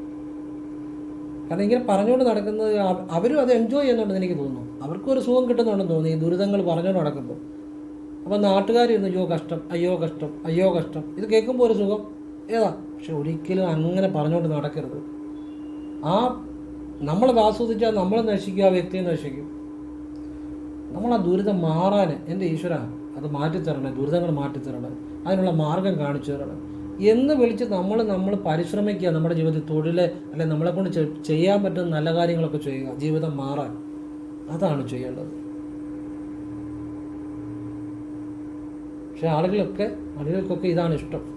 കാരണം ഇങ്ങനെ പറഞ്ഞുകൊണ്ട് നടക്കുന്നത് അവരും അത് എൻജോയ് ചെയ്യുന്നുണ്ടെന്ന് എനിക്ക് തോന്നുന്നു. അവർക്കും ഒരു സുഖം കിട്ടുന്നുണ്ടെന്ന് തോന്നുന്നു ഈ ദുരിതങ്ങൾ പറഞ്ഞുകൊണ്ട് നടക്കുമ്പോൾ അപ്പോൾ നാട്ടുകാരിരുന്ന് അയ്യോ കഷ്ടം അയ്യോ കഷ്ടം അയ്യോ കഷ്ടം. ഇത് കേൾക്കുമ്പോൾ ഒരു സുഖം. ഏതാ? പക്ഷെ ഒരിക്കലും അങ്ങനെ പറഞ്ഞുകൊണ്ട് നടക്കരുത്. ആ നമ്മളത് ആസ്വദിച്ചാൽ നമ്മൾ നശിക്കുക ആ വ്യക്തിയെ നശിക്കും. നമ്മൾ ആ ദുരിതം മാറാൻ എന്റെ ഈശ്വര അത് മാറ്റിത്തരണേ ദുരിതങ്ങൾ മാറ്റിത്തരണേ അതിനുള്ള മാർഗം കാണിച്ചു തരണം. എന്ന് വിളിച്ച് നമ്മൾ നമ്മൾ പരിശ്രമിക്കുക നമ്മുടെ ജീവിതത്തിൽ തൊഴിൽ അല്ലെ നമ്മളെ കൊണ്ട് ചെയ്യാൻ പറ്റുന്ന നല്ല കാര്യങ്ങളൊക്കെ ചെയ്യുക ജീവിതം മാറാൻ. അതാണ് ചെയ്യേണ്ടത്. പക്ഷെ ആളുകളൊക്കെ ആളുകൾക്കൊക്കെ ഇതാണ് ഇഷ്ടം.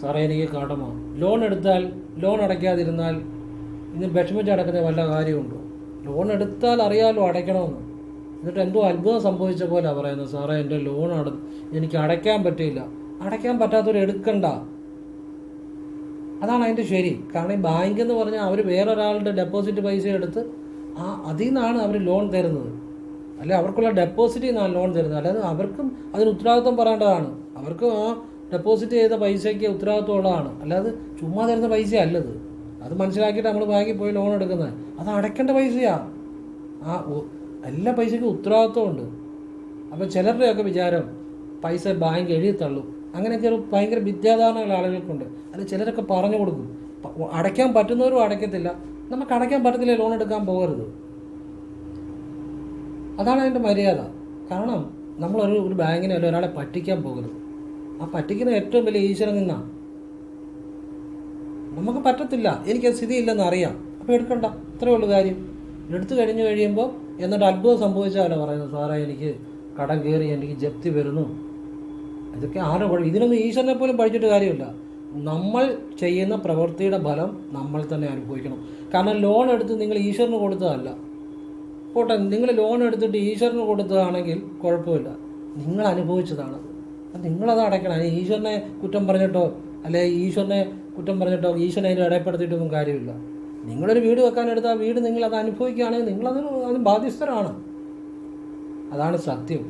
സാറേ എനിക്ക് കടമാണ് ലോൺ എടുത്താൽ ലോൺ അടയ്ക്കാതിരുന്നാൽ ഇന്ന് വിഷമിച്ച് അടക്കുന്ന വല്ല കാര്യമുണ്ടോ? ലോൺ എടുത്താൽ അറിയാമല്ലോ അടയ്ക്കണമെന്ന്. എന്നിട്ട് എന്തോ അത്ഭുതം സംഭവിച്ച പോലെ പറയുന്നത് സാറേ. എന്റെ ലോൺ അട എനിക്ക് അടയ്ക്കാൻ പറ്റില്ല അടയ്ക്കാൻ പറ്റാത്തവർ എടുക്കണ്ട. അതാണ് അതിന്റെ ശരി. കാരണം ഈ ബാങ്ക് എന്ന് പറഞ്ഞാൽ അവർ വേറൊരാളുടെ ഡെപ്പോസിറ്റ് പൈസ എടുത്ത് ആ അതിൽ നിന്നാണ് അവർ ലോൺ തരുന്നത്. അല്ലെ അവർക്കുള്ള ഡെപ്പോസിറ്റിൽ നിന്നാണ് ലോൺ തരുന്നത്. അല്ലാതെ അവർക്കും അതിന് ഉത്തരവാദിത്വം പറയേണ്ടതാണ്. അവർക്കും ഡെപ്പോസിറ്റ് ചെയ്ത പൈസയ്ക്ക് ഉത്തരവാദിത്വമുള്ളതാണ്. അല്ലാതെ ചുമ്മാ തരുന്ന പൈസ അല്ലത് അത് മനസ്സിലാക്കിയിട്ട് നമ്മൾ ബാങ്കിൽ പോയി ലോൺ എടുക്കുന്നത്. അത് അടയ്ക്കേണ്ട പൈസയാണ് ആ എല്ലാ പൈസയ്ക്കും ഉത്തരവാദിത്വമുണ്ട്. അപ്പോൾ ചിലരുടെയൊക്കെ വിചാരം പൈസ ബാങ്ക് എഴുതി തള്ളും. അങ്ങനെയൊക്കെ ഒരു ഭയങ്കര വിദ്യാധാരണകൾ ആളുകൾക്കുണ്ട്. അല്ല ചിലരൊക്കെ പറഞ്ഞു കൊടുക്കും. അടയ്ക്കാൻ പറ്റുന്നവരും അടയ്ക്കത്തില്ല. നമുക്ക് അടയ്ക്കാൻ പറ്റത്തില്ല ലോൺ എടുക്കാൻ പോകരുത്. അതാണ് അതിന്റെ മര്യാദ. കാരണം നമ്മളൊരു ഒരു ബാങ്കിനെ അല്ല ഒരാളെ പറ്റിക്കാൻ പോകരുത്. ആ പറ്റിക്കുന്ന ഏറ്റവും വലിയ ഈശ്വരൻ നിന്നാണ് നമുക്ക് പറ്റത്തില്ല. എനിക്ക് സ്ഥിതിയില്ലെന്ന് അറിയാം. അപ്പോൾ എടുക്കണ്ട. അത്രേ ഉള്ളൂ കാര്യം. എടുത്തു കഴിഞ്ഞു കഴിയുമ്പോൾ എന്നിട്ട് അത്ഭുതം സംഭവിച്ചാലോ പറയുന്നത്. സാറേ എനിക്ക് കടം കയറി എനിക്ക് ജപ്തി വരുന്നു. ഇതൊക്കെ ആരുടെ കുഴപ്പം ഇതിനൊന്നും ഈശ്വരനെ പോലും പഠിച്ചിട്ട് കാര്യമില്ല. നമ്മൾ ചെയ്യുന്ന പ്രവൃത്തിയുടെ ഫലം നമ്മൾ തന്നെ അനുഭവിക്കണം. കാരണം ലോൺ എടുത്ത് നിങ്ങൾ ഈശ്വരന് കൊടുത്തതല്ല. പോട്ടെ നിങ്ങൾ ലോൺ എടുത്തിട്ട് ഈശ്വരന് കൊടുത്തതാണെങ്കിൽ കുഴപ്പമില്ല. നിങ്ങൾ അനുഭവിച്ചതാണ്. അപ്പം നിങ്ങളത് അടയ്ക്കണം. ഈശ്വരനെ കുറ്റം പറഞ്ഞിട്ടോ അല്ലെ ഈശ്വരനെ കുറ്റം പറഞ്ഞിട്ടോ ഈശ്വരനെ അതിന് ഇടയപ്പെടുത്തിയിട്ടൊന്നും കാര്യമില്ല. നിങ്ങളൊരു വീട് വെക്കാനെടുത്ത് ആ വീട് നിങ്ങളത് അനുഭവിക്കുകയാണെങ്കിൽ നിങ്ങളത് അതിന് ബാധ്യസ്ഥരാണ്. അതാണ് സത്യം.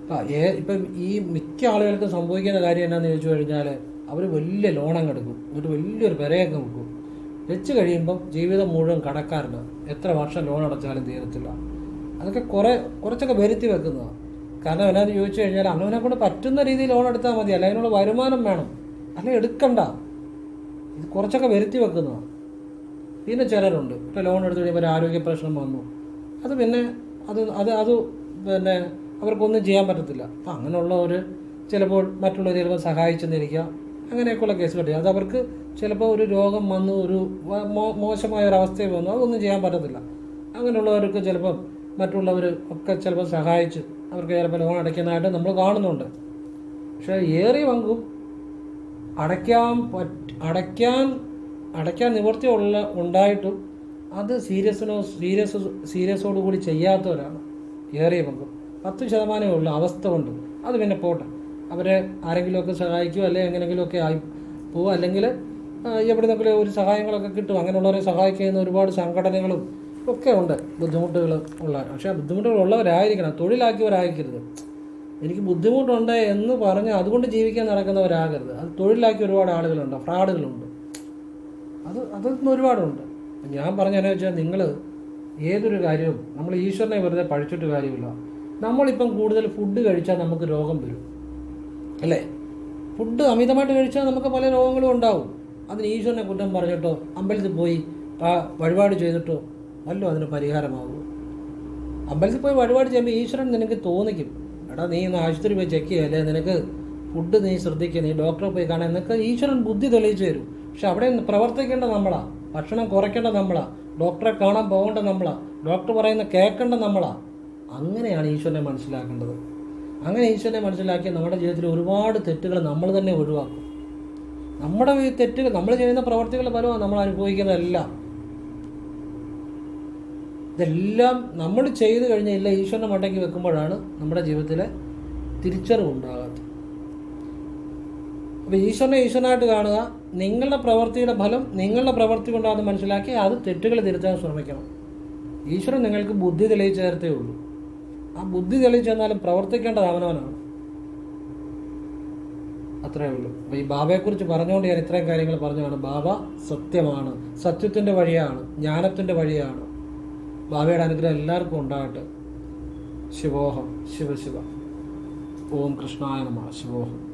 ഇപ്പം ഏ ഇപ്പം ഈ മിക്ക ആളുകൾക്കും സംഭവിക്കുന്ന കാര്യം എന്നാന്ന് ചോദിച്ചു കഴിഞ്ഞാൽ അവർ വലിയ ലോൺ അങ്ങ് എടുക്കും. എന്നിട്ട് വലിയൊരു പെരയൊക്കെ വെക്കും. വെച്ച് കഴിയുമ്പം ജീവിതം മുഴുവൻ കടക്കാറുണ്ട് എത്ര വർഷം ലോൺ അടച്ചാലും തീരത്തില്ല. അതൊക്കെ കുറേ കുറച്ചൊക്കെ വരുത്തി വെക്കുന്നതാണ് കാരണം അവനത് ചോദിച്ചു കഴിഞ്ഞാൽ അവനവനെ കൊണ്ട് പറ്റുന്ന രീതിയിൽ ലോൺ എടുത്താൽ മതി. അല്ല അതിനുള്ള വരുമാനം വേണം. അല്ല എടുക്കണ്ട. ഇത് കുറച്ചൊക്കെ വരുത്തി വെക്കുന്നതാണ് പിന്നെ ചിലരുണ്ട്. ഇപ്പോൾ ലോൺ എടുത്തു കഴിയുമ്പോൾ ആരോഗ്യ പ്രശ്നം വന്നു. അത് പിന്നെ അത് അത് അത് പിന്നെ അവർക്കൊന്നും ചെയ്യാൻ പറ്റത്തില്ല. അപ്പം അങ്ങനെയുള്ളവർ ചിലപ്പോൾ മറ്റുള്ളവർ ചിലപ്പോൾ സഹായിച്ചെന്നിരിക്കാം. അങ്ങനെയൊക്കെയുള്ള കേസ് പറ്റുക അത് അവർക്ക് ചിലപ്പോൾ ഒരു രോഗം വന്നു ഒരു മോശമായ ഒരു അവസ്ഥയിൽ വന്നു. അതൊന്നും ചെയ്യാൻ പറ്റത്തില്ല. അങ്ങനെയുള്ളവർക്ക് ചിലപ്പം മറ്റുള്ളവർ ഒക്കെ ചിലപ്പോൾ സഹായിച്ച് അവർക്ക് ചിലപ്പോൾ ലോൺ അടയ്ക്കുന്നതായിട്ട് നമ്മൾ കാണുന്നുണ്ട്. പക്ഷേ ഏറിയ പങ്കും അടയ്ക്കാൻ പറ്റ അടയ്ക്കാൻ അടയ്ക്കാൻ നിവൃത്തിയുള്ള ഉണ്ടായിട്ടും അത് സീരിയസിനോ സീരിയസ് സീരിയസോട് കൂടി ചെയ്യാത്തവരാണ് ഏറിയ പങ്കും. പത്ത് ശതമാനമേ ഉള്ള അവസ്ഥ കൊണ്ട്. അത് പിന്നെ പോട്ടെ. അവരെ ആരെങ്കിലുമൊക്കെ സഹായിക്കുക അല്ലെങ്കിൽ എങ്ങനെങ്കിലുമൊക്കെ ആയി പോവുക അല്ലെങ്കിൽ എവിടെ നിന്നെങ്കിലും ഒരു സഹായങ്ങളൊക്കെ കിട്ടും അങ്ങനെയുള്ളവരെ സഹായിക്കുന്ന ഒരുപാട് സംഘടനകളും ഒക്കെ ഉണ്ട് ബുദ്ധിമുട്ടുകൾ ഉള്ള. പക്ഷേ ബുദ്ധിമുട്ടുകൾ ഉള്ളവരായിരിക്കണം തൊഴിലാക്കിയവരായിരിക്കരുത്. എനിക്ക് ബുദ്ധിമുട്ടുണ്ട് എന്ന് പറഞ്ഞ് അതുകൊണ്ട് ജീവിക്കാൻ നടക്കുന്നവരാകരുത്. അത് തൊഴിലാക്കി ഒരുപാട് ആളുകളുണ്ട് ഫ്രാഡുകളുണ്ട്. അത് അതൊന്നും ഒരുപാടുണ്ട്. ഞാൻ പറഞ്ഞതെന്നു വെച്ചാൽ നിങ്ങൾ ഏതൊരു കാര്യവും നമ്മൾ ഈശ്വരനെ വെറുതെ പഴിച്ചിട്ട് കാര്യമില്ല. നമ്മളിപ്പം കൂടുതൽ ഫുഡ് കഴിച്ചാൽ നമുക്ക് രോഗം വരും. അല്ലേ? ഫുഡ് അമിതമായിട്ട് കഴിച്ചാൽ നമുക്ക് പല രോഗങ്ങളും ഉണ്ടാവും. അതിന് ഈശ്വരനെ കുറ്റം പറഞ്ഞിട്ടോ അമ്പലത്തിൽ പോയി വഴിപാട് ചെയ്തിട്ടോ വല്ലോ അതിന് പരിഹാരമാകും അമ്പലത്തിൽ പോയി വഴിപാട് ചെയ്യുമ്പോൾ ഈശ്വരൻ നിനക്ക് തോന്നിക്കും. എടാ നീ ഇന്ന് ആശുപത്രി പോയി ചെക്ക് ചെയ്യല്ലേ നിനക്ക് ഫുഡ് നീ ശ്രദ്ധിക്കുക നീ ഡോക്ടറെ പോയി കാണാൻ നിനക്ക് ഈശ്വരൻ ബുദ്ധി തെളിയിച്ചു തരും. പക്ഷെ അവിടെ പ്രവർത്തിക്കേണ്ട നമ്മളാ. ഭക്ഷണം കുറയ്ക്കേണ്ട നമ്മളാ. ഡോക്ടറെ കാണാൻ പോകേണ്ട നമ്മളാ. ഡോക്ടർ പറയുന്ന കേൾക്കേണ്ട നമ്മളാ. അങ്ങനെയാണ് ഈശ്വരനെ മനസ്സിലാക്കേണ്ടത്. അങ്ങനെ ഈശ്വരനെ മനസ്സിലാക്കി നമ്മുടെ ജീവിതത്തിൽ ഒരുപാട് തെറ്റുകൾ നമ്മൾ തന്നെ ഒഴിവാക്കും. നമ്മുടെ തെറ്റുകൾ നമ്മൾ ചെയ്യുന്ന പ്രവർത്തികൾ പലവും നമ്മൾ അനുഭവിക്കുന്നതെല്ലാം. ഇതെല്ലാം നമ്മൾ ചെയ്തു കഴിഞ്ഞ എല്ലാം ഈശ്വരനെ മണ്ടയ്ക്ക് വെക്കുമ്പോഴാണ് നമ്മുടെ ജീവിതത്തിലെ തിരിച്ചറിവ് ഉണ്ടാകാത്തത്. അപ്പോൾ ഈശ്വരനെ ഈശ്വരനായിട്ട് കാണുക നിങ്ങളുടെ പ്രവൃത്തിയുടെ ഫലം നിങ്ങളുടെ പ്രവൃത്തി കൊണ്ടാണ് മനസ്സിലാക്കി അത് തെറ്റുകൾ തിരുത്താൻ ശ്രമിക്കണം. ഈശ്വരൻ നിങ്ങൾക്ക് ബുദ്ധി തെളിയിച്ചു നേരത്തേ ഉള്ളൂ. ആ ബുദ്ധി തെളിയിച്ചു തന്നാലും പ്രവർത്തിക്കേണ്ടത് അവനവനാണ്. അത്രേ ഉള്ളൂ. അപ്പോൾ ഈ ബാബയെക്കുറിച്ച് പറഞ്ഞുകൊണ്ട് ഞാൻ ഇത്രയും കാര്യങ്ങൾ പറഞ്ഞതാണ്. ബാബ സത്യമാണ്. സത്യത്തിന്റെ വഴിയാണ്. ജ്ഞാനത്തിന്റെ വഴിയാണ്. ബാബയുടെ അനുഗ്രഹം എല്ലാവർക്കും ഉണ്ടാകട്ടെ. ശിവോഹം. ശിവശിവ ഓം കൃഷ്ണായ നമ. ശിവോഹം.